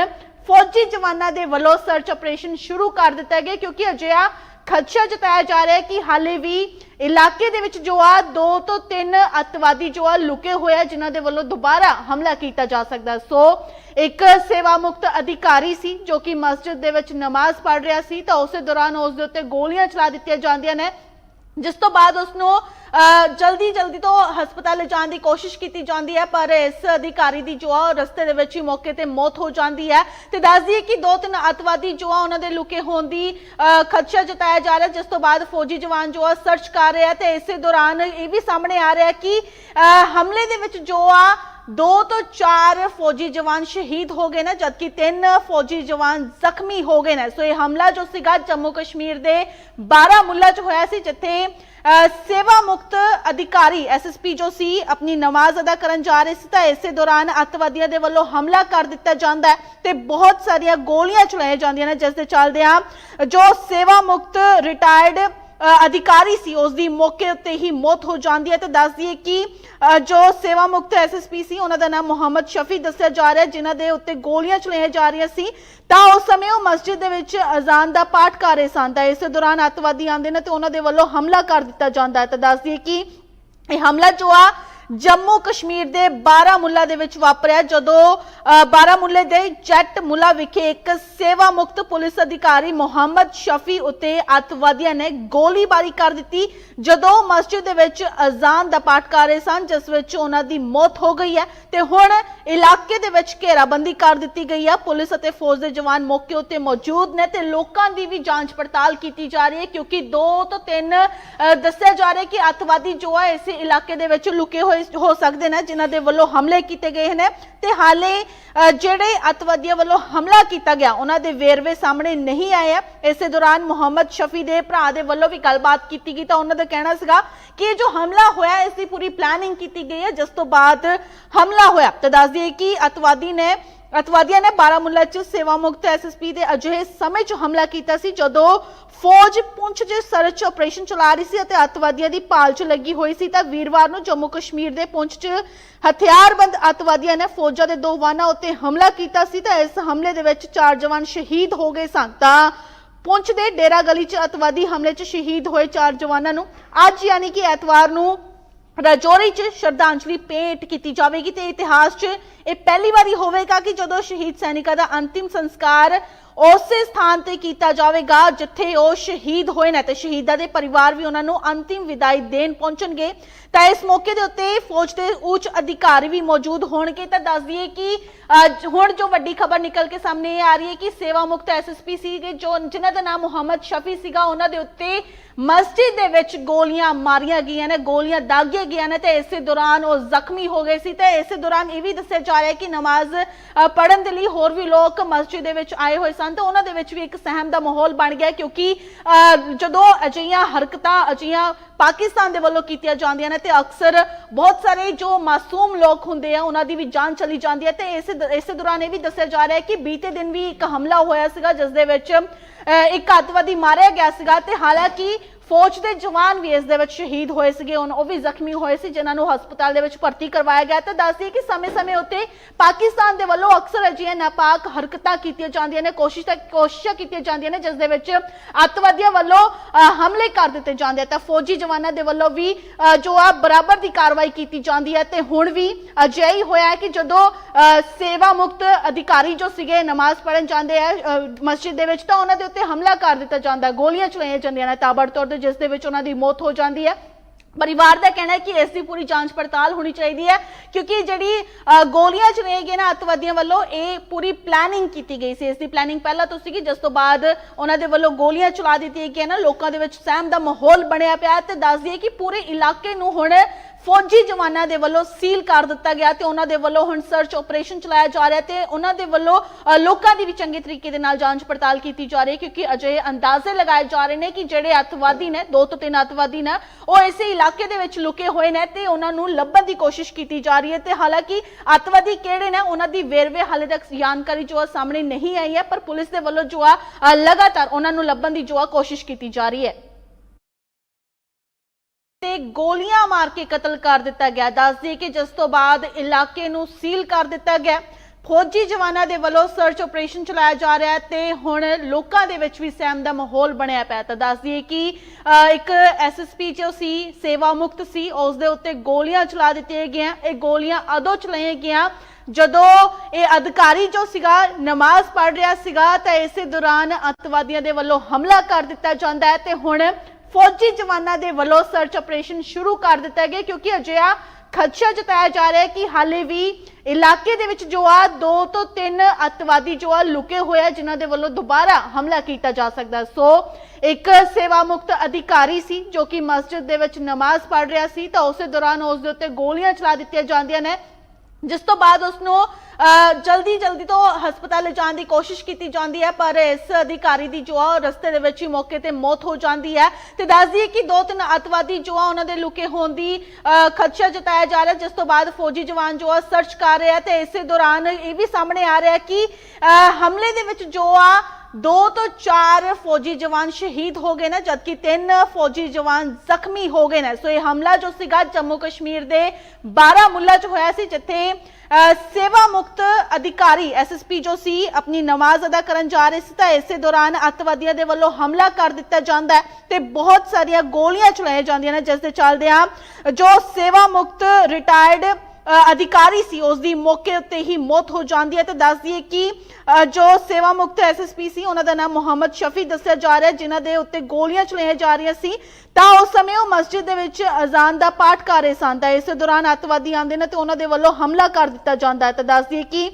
ਫੌਜੀ ਜਵਾਨਾਂ ਦੇ ਵੱਲੋਂ ਸਰਚ ਆਪਰੇਸ਼ਨ ਸ਼ੁਰੂ ਕਰ ਦਿੱਤਾ ਗਿਆ ਕਿਉਂਕਿ ਅਜਿਹਾ ਖਦਸ਼ਾ ਜਤਾਇਆ ਜਾ ਰਿਹਾ ਹੈ ਕਿ ਹਾਲੇ ਵੀ ਇਲਾਕੇ ਦੇ ਵਿੱਚ ਜੋ ਆ ਦੋ ਤੋਂ ਤਿੰਨ ਅੱਤਵਾਦੀ ਜੋ ਆ ਲੁਕੇ ਹੋਏ ਆ, ਜਿਨ੍ਹਾਂ ਦੇ ਵੱਲੋਂ ਦੁਬਾਰਾ ਹਮਲਾ ਕੀਤਾ ਜਾ ਸਕਦਾ ਸੋ, ਇੱਕ ਸੇਵਾ ਮੁਕਤ ਅਧਿਕਾਰੀ ਸੀ ਜੋ ਕਿ ਮਸਜਿਦ ਦੇ ਵਿੱਚ ਨਮਾਜ਼ ਪੜ੍ਹ ਰਿਹਾ ਸੀ ਤਾਂ ਉਸੇ ਦੌਰਾਨ ਉਸ ਦੇ ਉੱਤੇ ਗੋਲੀਆਂ ਚਲਾ ਦਿੱਤੀਆਂ ਜਾਂਦੀਆਂ ਨੇ। ਜਿਸ ਤੋਂ ਬਾਅਦ ਉਸ ਨੂੰ ਜਲਦੀ ਜਲਦੀ ਤੋਂ ਹਸਪਤਾਲ ਲਿਜਾਣ ਦੀ ਕੋਸ਼ਿਸ਼ ਕੀਤੀ ਜਾਂਦੀ ਹੈ, ਪਰ ਇਸ ਅਧਿਕਾਰੀ ਦੀ ਜੋ ਆ ਉਹ ਰਸਤੇ ਦੇ ਵਿੱਚ ਹੀ ਮੌਕੇ ਤੇ ਮੌਤ ਹੋ ਜਾਂਦੀ ਹੈ। ਤੇ ਦੱਸ ਦਈਏ ਕਿ ਦੋ ਤਿੰਨ ਅੱਤਵਾਦੀ ਜੋ ਆ ਉਹਨਾਂ ਦੇ ਲੁਕੇ ਹੋਣ ਦੀ ਖਦਸ਼ਾ ਜਤਾਇਆ ਜਾ ਰਿਹਾ, ਜਿਸ ਤੋਂ ਬਾਅਦ ਫੌਜੀ ਜਵਾਨ ਜੋ ਆ ਸਰਚ ਕਰ ਰਿਹਾ ਤੇ ਇਸੇ ਦੌਰਾਨ ਇਹ ਵੀ ਸਾਹਮਣੇ ਆ ਰਿਹਾ ਕਿ ਹਮਲੇ ਦੇ ਵਿੱਚ ਜੋ ਆ ਦੋ ਤੋਂ ਚਾਰ ਫੌਜੀ ਜਵਾਨ ਸ਼ਹੀਦ ਹੋ ਗਏ ਨੇ, ਜਦਕਿ ਤਿੰਨ ਫੌਜੀ ਜਵਾਨ ਜ਼ਖਮੀ ਹੋ ਗਏ ਨੇ। ਸੋ ਇਹ ਹਮਲਾ ਜੋ ਸੀਗਾ ਜੰਮੂ ਕਸ਼ਮੀਰ ਦੇ ਬਾਰਾਮੁੱਲਾ 'ਚ ਹੋਇਆ ਸੀ, ਜਿੱਥੇ ਸੇਵਾ ਮੁਕਤ ਅਧਿਕਾਰੀ ਐਸਐਸਪੀ ਜੋ ਸੀ, ਆਪਣੀ ਨਮਾਜ਼ ਅਦਾ ਕਰਨ ਜਾ ਰਹੇ ਸੀ, ਤਾਂ ਇਸੇ ਦੌਰਾਨ ਅੱਤਵਾਦੀਆਂ ਦੇ ਵੱਲੋਂ ਹਮਲਾ ਕਰ ਦਿੱਤਾ ਜਾਂਦਾ ਹੈ ਤੇ ਬਹੁਤ ਸਾਰੀਆਂ ਗੋਲੀਆਂ ਚਲਾਈਆਂ ਜਾਂਦੀਆਂ ਨੇ, ਜਿਸ ਦੇ ਚੱਲਦਿਆਂ ਜੋ ਸੇਵਾ ਮੁਕਤ ਰਿਟਾਇਰਡ ਅਧਿਕਾਰੀ ਸੀ ਉਸ ਦੀ ਮੌਕੇ ਉੱਤੇ ਹੀ ਮੌਤ ਹੋ ਜਾਂਦੀ ਹੈ ਤੇ ਦੱਸ ਦਈਏ ਕਿ ਜੋ ਸੇਵਾ ਮੁਕਤ ਐਸਐਸਪੀ ਸੀ ਉਹਨਾਂ ਦਾ ਨਾਮ ਮੁਹੰਮਦ ਸ਼ਫੀ ਦੱਸਿਆ ਜਾ ਰਿਹਾ ਹੈ, ਜਿਨ੍ਹਾਂ ਦੇ ਉੱਤੇ ਗੋਲੀਆਂ ਚਲਾਈਆਂ ਜਾ ਰਹੀਆਂ ਸੀ। ਤਾਂ ਉਸ ਸਮੇਂ ਉਹ ਮਸਜਿਦ ਦੇ ਵਿੱਚ ਅਜ਼ਾਨ ਦਾ ਪਾਠ ਕਰ ਰਹੇ ਸਨ ਤਾਂ ਇਸੇ ਦੌਰਾਨ ਅੱਤਵਾਦੀ ਆਉਂਦੇ ਨੇ ਤੇ ਉਹਨਾਂ ਦੇ ਵੱਲੋਂ ਹਮਲਾ ਕਰ ਦਿੱਤਾ ਜਾਂਦਾ ਹੈ। ਤਾਂ ਦੱਸ ਦਈਏ ਕਿ ਇਹ ਹਮਲਾ ਜੋ ਆ ਜੰਮੂ ਕਸ਼ਮੀਰ ਦੇ ਬਾਰਾਮੁੱਲਾ ਦੇ ਵਿੱਚ ਵਾਪਰਿਆ ਜਦੋਂ ਅ, ਬਾਰਾਮੁੱਲੇ ਦੇ ਜੱਟ ਮੁਲਾ ਵਿਖੇ ਇੱਕ ਸੇਵਾ ਮੁਕਤ ਪੁਲਿਸ ਅਧਿਕਾਰੀ ਮੁਹੰਮਦ ਸ਼ਫੀ ਉਤੇ ਅੱਤਵਾਦੀਆਂ ਨੇ ਗੋਲੀਬਾਰੀ ਕਰ ਦਿੱਤੀ ਜਦੋਂ ਮਸਜਿਦ ਦੇ ਵਿੱਚ ਅਜ਼ਾਨ ਦਾ ਪਾਠ ਕਰ ਰਹੇ ਸਨ ਜਿਸ ਵਿੱਚ ਉਹਨਾਂ ਦੀ ਮੌਤ ਹੋ ਗਈ ਹੈ ਤੇ ਹੁਣ ਇਲਾਕੇ ਦੇ ਵਿੱਚ ਘੇਰਾਬੰਦੀ ਕਰ ਦਿੱਤੀ ਗਈ ਹੈ। ਪੁਲਿਸ ਅਤੇ ਫੌਜ ਦੇ ਜਵਾਨ ਮੌਕੇ ਉੱਤੇ ਮੌਜੂਦ ਨੇ ਤੇ ਲੋਕਾਂ ਦੀ ਵੀ ਜਾਂਚ ਪੜਤਾਲ ਕੀਤੀ ਜਾ ਰਹੀ ਹੈ ਕਿਉਂਕਿ ਦੋ ਤੋਂ ਤਿੰਨ ਅ, ਦੱਸਿਆ ਜਾ ਰਿਹਾ ਕਿ ਅੱਤਵਾਦੀ ਜੋ ਹੈ ਇਸ ਇਲਾਕੇ ਦੇ ਵਿੱਚ ਲੁਕੇ ਹੋਏ ਹੋ ਸਕਦੇ ਨੇ, ਜਿਨ੍ਹਾਂ ਦੇ ਵੱਲੋਂ ਹਮਲੇ ਕੀਤੇ ਗਏ ਨੇ। ਤੇ ਹਾਲੇ ਜਿਹੜੇ ਅੱਤਵਾਦੀਆਂ ਵੱਲੋਂ ਹਮਲਾ ਕੀਤਾ ਗਿਆ, ਉਹਨਾਂ ਦੇ ਵੇਰਵੇ ਸਾਹਮਣੇ ਨਹੀਂ ਆਏ ਆ। ਇਸੇ ਦੌਰਾਨ ਮੁਹੰਮਦ ਸ਼ਫੀ ਦੇ ਭਰਾ ਦੇ ਵੱਲੋਂ ਵੀ ਗੱਲਬਾਤ ਕੀਤੀ ਗਈ ਤਾਂ ਉਹਨਾਂ ਦਾ ਕਹਿਣਾ ਸੀਗਾ ਕਿ ਇਹ ਜੋ ਹਮਲਾ ਹੋਇਆ ਇਸ ਦੀ ਪੂਰੀ ਪਲੈਨਿੰਗ ਕੀਤੀ ਗਈ ਹੈ, ਜਿਸ ਤੋਂ ਬਾਅਦ ਹਮਲਾ ਹੋਇਆ। ਤਾਂ ਦੱਸ ਦਈਏ ਕਿ ਅੱਤਵਾਦੀ ਨੇ ਅਤਵਾਦੀਆਂ ਨੇ ਬਾਰਾਮੁੱਲਾ 'ਚ ਸੇਵਾ ਮੁਕਤ ਐਸਐਸਪੀ ਦੇ ਅਜਿਹੇ ਸਮੇਂ 'ਚ ਹਮਲਾ ਕੀਤਾ ਸੀ, ਜਦੋਂ ਫੌਜ ਪੁੰਛ 'ਚ ਸਰਚ ਆਪਰੇਸ਼ਨ ਚਲਾ ਰਹੀ ਸੀ ਅਤੇ ਅਤਵਾਦੀਆਂ ਦੀ ਭਾਲ 'ਚ ਲੱਗੀ ਹੋਈ ਸੀ, ਤਾਂ ਵੀਰਵਾਰ ਨੂੰ ਜੰਮੂ ਕਸ਼ਮੀਰ ਦੇ ਪੁੰਛ 'ਚ ਹਥਿਆਰਬੰਦ ਅਤਵਾਦੀਆਂ ਨੇ ਫੌਜਾਂ ਦੇ ਦੋ ਵਾਹਨਾਂ ਉੱਤੇ ਹਮਲਾ ਕੀਤਾ ਸੀ, ਤਾਂ ਇਸ ਹਮਲੇ ਦੇ ਵਿੱਚ ਚਾਰ ਜਵਾਨ ਸ਼ਹੀਦ ਹੋ ਗਏ ਸਨ। ਤਾਂ ਪੁੰਛ ਦੇ ਡੇਰਾ ਗਲੀ 'ਚ ਅਤਵਾਦੀ ਹਮਲੇ 'ਚ ਸ਼ਹੀਦ ਹੋਏ ਚਾਰ ਜਵਾਨਾਂ ਨੂੰ ਅੱਜ ਯਾਨੀ ਕਿ ਐਤਵਾਰ ਨੂੰ ਰਾਜੌਰੀ 'ਚ ਸ਼ਰਧਾਂਜਲੀ ਭੇਂਟ ਕੀਤੀ ਜਾਵੇਗੀ ਤੇ ਇਤਿਹਾਸ 'ਚ ਇਹ ਪਹਿਲੀ ਵਾਰੀ ਹੋਵੇਗਾ ਕਿ ਜਦੋਂ ਸ਼ਹੀਦ ਸੈਨਿਕਾਂ ਦਾ ਅੰਤਿਮ ਸੰਸਕਾਰ ਉਸੇ ਸਥਾਨ ਤੇ ਕੀਤਾ ਜਾਵੇਗਾ ਜਿੱਥੇ ਉਹ ਸ਼ਹੀਦ ਹੋਏ ਨੇ ਤੇ ਸ਼ਹੀਦਾਂ ਦੇ ਪਰਿਵਾਰ ਵੀ ਉਹਨਾਂ ਨੂੰ ਅੰਤਿਮ ਵਿਦਾਈ ਦੇਣ ਪਹੁੰਚਣਗੇ। ਤਾਂ ਇਸ ਮੌਕੇ ਦੇ ਉੱਤੇ ਫੌਜ ਦੇ ਉੱਚ ਅਧਿਕਾਰੀ ਵੀ ਮੌਜੂਦ ਹੋਣਗੇ। ਤਾਂ ਦੱਸ ਦਈਏ ਕਿ ਅਹ, ਹੁਣ ਜੋ ਵੱਡੀ ਖਬਰ ਨਿਕਲ ਕੇ ਸਾਹਮਣੇ ਆ ਰਹੀ ਹੈ ਕਿ ਸੇਵਾ ਮੁਕਤ ਐਸਐਸਪੀ ਸੀਗੇ ਜੋ ਜਿਨ੍ਹਾਂ ਦਾ ਨਾਮ ਮੁਹੰਮਦ ਸ਼ਫੀ ਸੀਗਾ ਉਹਨਾਂ ਦੇ ਉੱਤੇ ਮਸਜਿਦ ਦੇ ਵਿੱਚ ਗੋਲੀਆਂ ਮਾਰੀਆਂ ਗਈਆਂ ਨੇ ਗੋਲੀਆਂ ਦਾਗੀਆਂ ਗਈਆਂ ਨੇ ਤੇ ਇਸੇ ਦੌਰਾਨ ਉਹ ਜ਼ਖਮੀ ਹੋ ਗਏ ਸੀ ਤੇ ਇਸੇ ਦੌਰਾਨ ਇਹ ਵੀ ਦੱਸਿਆ ਜਾ ਰਿਹਾ ਕਿ ਨਮਾਜ਼ ਅ, ਦੇ ਲਈ ਹੋਰ ਵੀ ਲੋਕ ਮਸਜਿਦ ਦੇ ਵਿੱਚ ਆਏ ਹੋਏ ਸਨ ਤੇ ਉਹਨਾਂ ਦੇ ਵਿੱਚ ਵੀ ਇੱਕ ਸਹਿਮ ਦਾ ਮਾਹੌਲ ਬਣ ਗਿਆ ਕਿਉਂਕਿ ਜਦੋਂ ਅਜਿਹੀਆਂ ਹਰਕਤਾਂ ਅਜਿਹੀਆਂ ਪਾਕਿਸਤਾਨ ਦੇ ਵੱਲੋਂ ਕੀਤੀਆਂ ਜਾਂਦੀਆਂ ਨੇ ਤੇ ਅਕਸਰ ਬਹੁਤ ਸਾਰੇ ਜੋ ਮਾਸੂਮ ਲੋਕ ਹੁੰਦੇ ਆ ਉਹਨਾਂ ਦੀ ਵੀ ਜਾਨ ਚਲੀ ਜਾਂਦੀ ਹੈ ਤੇ ਇਸੇ ਇਸੇ ਦੌਰਾਨ ਇਹ ਵੀ ਦੱਸਿਆ ਜਾ ਰਿਹਾ ਹੈ ਕਿ ਬੀਤੇ ਦਿਨ ਵੀ ਇੱਕ ਹਮਲਾ ਹੋਇਆ ਸੀਗਾ ਜਿਸ ਦੇ ਵਿੱਚ ਇੱਕ ਅੱਤਵਾਦੀ ਮਾਰਿਆ ਗਿਆ ਸੀਗਾ ਤੇ ਹਾਲਾਂਕਿ ਫੌਜ ਦੇ ਜਵਾਨ ਵੀ ਇਸ ਦੇ ਵਿੱਚ ਸ਼ਹੀਦ ਹੋਏ ਸੀਗੇ ਉਹ ਵੀ ਜ਼ਖਮੀ ਹੋਏ ਸੀ ਜਿਨ੍ਹਾਂ ਨੂੰ ਹਸਪਤਾਲ ਦੇ ਵਿੱਚ ਭਰਤੀ ਕਰਵਾਇਆ ਗਿਆ। ਤੇ ਦੱਸਦੀ ਕਿ ਸਮੇਂ-ਸਮੇਂ ਉੱਤੇ ਪਾਕਿਸਤਾਨ ਦੇ ਵੱਲੋਂ ਅਕਸਰ ਅਜਿਹੀਆਂ ਨਾਪਾਕ ਹਰਕਤਾਂ ਕੀਤੀਆਂ ਜਾਂਦੀਆਂ ਨੇ ਕੋਸ਼ਿਸ਼ ਕੋਸ਼ਿਸ਼ਾਂ ਕੀਤੀਆਂ ਜਾਂਦੀਆਂ ਨੇ ਜਿਸ ਦੇ ਵਿੱਚ ਅੱਤਵਾਦੀਆਂ ਵੱਲੋਂ ਹਮਲੇ ਕਰ ਦਿੱਤੇ ਜਾਂਦੇ ਤਾਂ ਫੌਜੀ ਜਵਾਨਾਂ ਦੇ ਵੱਲੋਂ ਵੀ ਜੋ ਆ ਬਰਾਬਰ ਦੀ ਕਾਰਵਾਈ ਕੀਤੀ ਜਾਂਦੀ ਹੈ। ਤੇ ਹੁਣ ਵੀ ਅਜਿਹਾ ਹੀ ਹੋਇਆ ਹੈ ਕਿ ਜਦੋਂ ਅ, ਸੇਵਾ ਮੁਕਤ ਅਧਿਕਾਰੀ ਜੋ ਸੀਗੇ ਨਮਾਜ਼ ਪੜਨ ਜਾਂਦੇ ਆ ਮਸਜਿਦ ਦੇ ਵਿੱਚ ਤਾਂ ਉਹਨਾਂ ਦੇ ਉੱਤੇ ਹਮਲਾ ਕਰ ਦਿੱਤਾ ਜਾਂਦਾ ਗੋਲੀਆਂ ਚਲਾਈਆਂ ਜਾਂਦੀਆਂ ਨੇ। ਤਾਬੜਤੋੜ ਤੇ ਜਿਸ ਦੇ ਵਿੱਚ ਉਹਨਾਂ ਦੀ ਮੌਤ ਹੋ ਜਾਂਦੀ ਹੈ। ਪਰਿਵਾਰ ਦਾ ਕਹਿਣਾ ਹੈ ਕਿ ਇਸ ਦੀ ਪੂਰੀ ਜਾਂਚ ਪੜਤਾਲ ਹੋਣੀ ਚਾਹੀਦੀ ਹੈ, ਕਿਉਂਕਿ ਜਿਹੜੀ ਗੋਲੀਆਂ ਚਲਾਈਆਂ ਗਈਆਂ ਨਾ ਅੱਤਵਾਦੀਆਂ ਵੱਲੋਂ, ਇਹ ਪੂਰੀ ਪਲੈਨਿੰਗ ਕੀਤੀ ਗਈ ਸੀ। ਇਸ ਦੀ ਪਲੈਨਿੰਗ ਪਹਿਲਾਂ ਤੋਂ ਸੀਗੀ, ਜਿਸ ਤੋਂ ਬਾਅਦ ਉਹਨਾਂ ਦੇ ਵੱਲੋਂ ਗੋਲੀਆਂ ਚਲਾ ਦਿੱਤੀਆਂ ਗਈਆਂ ਨਾ। ਲੋਕਾਂ ਦੇ ਵਿੱਚ ਸਹਿਮ ਦਾ ਮਾਹੌਲ ਬਣਿਆ ਪਿਆ ਤੇ ਦੱਸ ਦਈਏ ਕਿ ਪੂਰੇ ਇਲਾਕੇ ਨੂੰ ਹੁਣ ਫੌਜੀ ਜਵਾਨਾਂ ਦੇ ਵੱਲੋਂ ਸੀਲ ਕਰ ਦਿੱਤਾ ਗਿਆ ਤੇ ਉਹਨਾਂ ਦੇ ਵੱਲੋਂ ਹੁਣ ਸਰਚ ਆਪਰੇਸ਼ਨ ਚਲਾਇਆ ਜਾ ਰਿਹਾ ਤੇ ਉਹਨਾਂ ਦੇ ਵੱਲੋਂ ਲੋਕਾਂ ਦੀ ਵੀ ਚੰਗੇ ਤਰੀਕੇ ਦੇ ਨਾਲ ਜਾਂਚ ਪੜਤਾਲ ਕੀਤੀ ਜਾ ਰਹੀ ਹੈ ਕਿਉਂਕਿ ਅਜੇ ਅੰਦਾਜ਼ੇ ਲਗਾਏ ਜਾ ਰਹੇ ਨੇ ਕਿ ਜਿਹੜੇ ਅੱਤਵਾਦੀ ਨੇ, ਦੋ ਤੋਂ ਤਿੰਨ ਅੱਤਵਾਦੀ ਨੇ, ਉਹ ਇਸੇ ਇਲਾਕੇ ਦੇ ਵਿੱਚ ਲੁਕੇ ਹੋਏ ਨੇ ਤੇ ਉਹਨਾਂ ਨੂੰ ਲੱਭਣ ਦੀ ਕੋਸ਼ਿਸ਼ ਕੀਤੀ ਜਾ ਰਹੀ ਹੈ ਤੇ ਹਾਲਾਂਕਿ ਅੱਤਵਾਦੀ ਕਿਹੜੇ ਨੇ, ਉਹਨਾਂ ਦੀ ਵੇਰਵੇ ਹਾਲੇ ਤੱਕ ਜਾਣਕਾਰੀ ਜੋ ਆ ਸਾਹਮਣੇ ਨਹੀਂ ਆਈ ਹੈ, ਪਰ ਪੁਲਿਸ ਦੇ ਵੱਲੋਂ ਜੋ ਆ ਲਗਾਤਾਰ ਉਹਨਾਂ ਨੂੰ ਲੱਭਣ ਦੀ ਜੋ ਆ ਕੋਸ਼ਿਸ਼ ਕੀਤੀ ਜਾ ਰਹੀ ਹੈ। ਤੇ ਗੋਲੀਆਂ ਮਾਰ ਕੇ ਕਤਲ ਕਰ ਦਿੱਤਾ ਗਿਆ। ਦੱਸਦੀ ਕਿ ਜਿਸ ਤੋਂ ਬਾਅਦ ਇਲਾਕੇ ਨੂੰ ਸੀਲ ਕਰ ਦਿੱਤਾ ਗਿਆ। ਫੌਜੀ ਜਵਾਨਾਂ ਦੇ ਵੱਲੋਂ ਸਰਚ ਆਪਰੇਸ਼ਨ ਚਲਾਇਆ ਜਾ ਰਿਹਾ ਹੈ ਤੇ ਹੁਣ ਲੋਕਾਂ ਦੇ ਵਿੱਚ ਵੀ ਸਹਿਮ ਦਾ ਮਾਹੌਲ ਬਣਿਆ ਪਿਆ ਤਾਂ ਦੱਸਦੀ ਹੈ ਕਿ ਇੱਕ ਐਸਐਸਪੀ ਜੋ ਸੀ, ਸੇਵਾ ਮੁਕਤ ਸੀ, ਉਸ ਦੇ ਉੱਤੇ ਗੋਲੀਆਂ ਚਲਾ ਦਿੱਤੀਆਂ ਗਈਆਂ। ਇਹ ਗੋਲੀਆਂ ਅਦੋਂ ਚਲਾਈਆਂ ਗਈਆਂ ਜਦੋਂ ਇਹ ਅਧਿਕਾਰੀ ਜੋ ਸੀਗਾ, ਨਮਾਜ਼ ਪੜ੍ਹ ਰਿਹਾ ਸੀਗਾ, ਤਾਂ ਇਸੇ ਦੌਰਾਨ ਅੱਤਵਾਦੀਆਂ ਦੇ ਵੱਲੋਂ ਹਮਲਾ ਕਰ ਦਿੱਤਾ ਜਾਂਦਾ ਹੈ ਤੇ ਹੁਣ ਫੌਜੀ ਜਵਾਨਾਂ ਦੇ ਵੱਲੋਂ ਸਰਚ ਆਪਰੇਸ਼ਨ ਸ਼ੁਰੂ ਕਰ ਦਿੱਤਾ ਗਿਆ ਕਿਉਂਕਿ ਅਜਿਹਾ ਖਦਸ਼ਾ ਜਤਾਇਆ ਜਾ ਰਿਹਾ ਹੈ ਕਿ ਹਾਲੇ ਵੀ ਇਲਾਕੇ ਦੇ ਵਿੱਚ ਜੋ ਆ ਦੋ ਤੋਂ ਤਿੰਨ ਅੱਤਵਾਦੀ ਜੋ ਆ ਲੁਕੇ ਹੋਏ ਆ, ਜਿਨ੍ਹਾਂ ਦੇ ਵੱਲੋਂ ਦੁਬਾਰਾ ਹਮਲਾ ਕੀਤਾ ਜਾ ਸਕਦਾ ਸੋ ਇੱਕ ਸੇਵਾ ਮੁਕਤ ਅਧਿਕਾਰੀ ਸੀ ਜੋ ਕਿ ਮਸਜਿਦ ਦੇ ਵਿੱਚ ਨਮਾਜ਼ ਪੜ੍ਹ ਰਿਹਾ ਸੀ ਤਾਂ ਉਸੇ ਦੌਰਾਨ ਉਸ ਦੇ ਉੱਤੇ ਗੋਲੀਆਂ ਚਲਾ ਦਿੱਤੀਆਂ ਜਾਂਦੀਆਂ ਨੇ। ਜਿਸ ਤੋਂ ਬਾਅਦ ਉਸ ਨੂੰ ਜਲਦੀ ਜਲਦੀ ਤੋਂ ਹਸਪਤਾਲ ਲਿਜਾਣ ਦੀ ਕੋਸ਼ਿਸ਼ ਕੀਤੀ ਜਾਂਦੀ ਹੈ ਪਰ ਇਸ ਅਧਿਕਾਰੀ ਦੀ ਜੋ ਆ ਉਹ ਰਸਤੇ ਦੇ ਵਿੱਚ ਹੀ ਮੌਕੇ ਤੇ ਮੌਤ ਹੋ ਜਾਂਦੀ ਹੈ। ਤੇ ਦੱਸ ਦਈਏ ਕਿ ਦੋ ਤਿੰਨ ਅਤਵਾਦੀ ਜੋ ਆ ਉਹਨਾਂ ਦੇ ਲੁਕੇ ਹੋਣ ਦੀ ਅ, ਖਦਸ਼ਾ ਜਤਾਇਆ ਜਾ ਰਿਹਾ ਜਿਸ ਤੋਂ ਬਾਅਦ ਫੌਜੀ ਜਵਾਨ ਜੋ ਆ ਸਰਚ ਕਰ ਰਿਹਾ ਤੇ ਇਸੇ ਦੌਰਾਨ ਇਹ ਵੀ ਸਾਹਮਣੇ ਆ ਰਿਹਾ ਕਿ ਅ, ਹਮਲੇ ਦੇ ਵਿੱਚ ਜੋ ਆ ਦੋ ਤੋਂ ਚਾਰ ਫੌਜੀ ਜਵਾਨ ਸ਼ਹੀਦ ਹੋ ਗਏ ਨੇ ਜਦਕਿ ਤਿੰਨ ਫੌਜੀ ਜਵਾਨ ਜ਼ਖਮੀ ਹੋ ਗਏ ਨੇ। ਸੋ ਇਹ ਹਮਲਾ ਜੋ ਸੀਗਾ ਜੰਮੂ ਕਸ਼ਮੀਰ ਦੇ ਬਾਰਾਮੁੱਲਾ 'ਚ ਹੋਇਆ ਸੀ ਜਿੱਥੇ ਅ, ਸੇਵਾ ਮੁਕਤ ਅਧਿਕਾਰੀ ਐਸਐਸਪੀ ਜੋ ਸੀ ਆਪਣੀ ਨਮਾਜ਼ ਅਦਾ ਕਰਨ ਜਾ ਰਹੇ ਸੀ ਤਾਂ ਇਸੇ ਦੌਰਾਨ ਅੱਤਵਾਦੀਆਂ ਦੇ ਵੱਲੋਂ ਹਮਲਾ ਕਰ ਦਿੱਤਾ ਜਾਂਦਾ ਹੈ ਤੇ ਬਹੁਤ ਸਾਰੀਆਂ ਗੋਲੀਆਂ ਚਲਾਈਆਂ ਜਾਂਦੀਆਂ ਨੇ ਜਿਸ ਦੇ ਚੱਲਦਿਆਂ ਜੋ ਸੇਵਾ ਮੁਕਤ ਰਿਟਾਇਰਡ ਅਧਿਕਾਰੀ ਸੀ ਉਸ ਦੀ ਮੌਕੇ ਉੱਤੇ ਹੀ ਮੌਤ ਹੋ ਜਾਂਦੀ ਹੈ। ਤੇ ਦੱਸ ਦਈਏ ਕਿ ਜੋ ਸੇਵਾ ਮੁਕਤ ਐਸਐਸਪੀ ਸੀ ਉਹਨਾਂ ਦਾ ਨਾਮ ਮੁਹੰਮਦ ਸ਼ਫੀ ਦੱਸਿਆ ਜਾ ਰਿਹਾ ਹੈ, ਜਿਨ੍ਹਾਂ ਦੇ ਉੱਤੇ ਗੋਲੀਆਂ ਚਲਾਈਆਂ ਜਾ ਰਹੀਆਂ ਸੀ। ਤਾਂ ਉਸ ਸਮੇਂ ਉਹ ਮਸਜਿਦ ਦੇ ਵਿੱਚ ਅਜ਼ਾਨ ਦਾ ਪਾਠ ਕਰ ਰਹੇ ਸਨ। ਤਾਂ ਇਸੇ ਦੌਰਾਨ ਅੱਤਵਾਦੀ ਆਉਂਦੇ ਨੇ ਤੇ ਉਹਨਾਂ ਦੇ ਵੱਲੋਂ ਹਮਲਾ ਕਰ ਦਿੱਤਾ ਜਾਂਦਾ ਹੈ। ਤਾਂ ਦੱਸ ਦਈਏ ਕਿ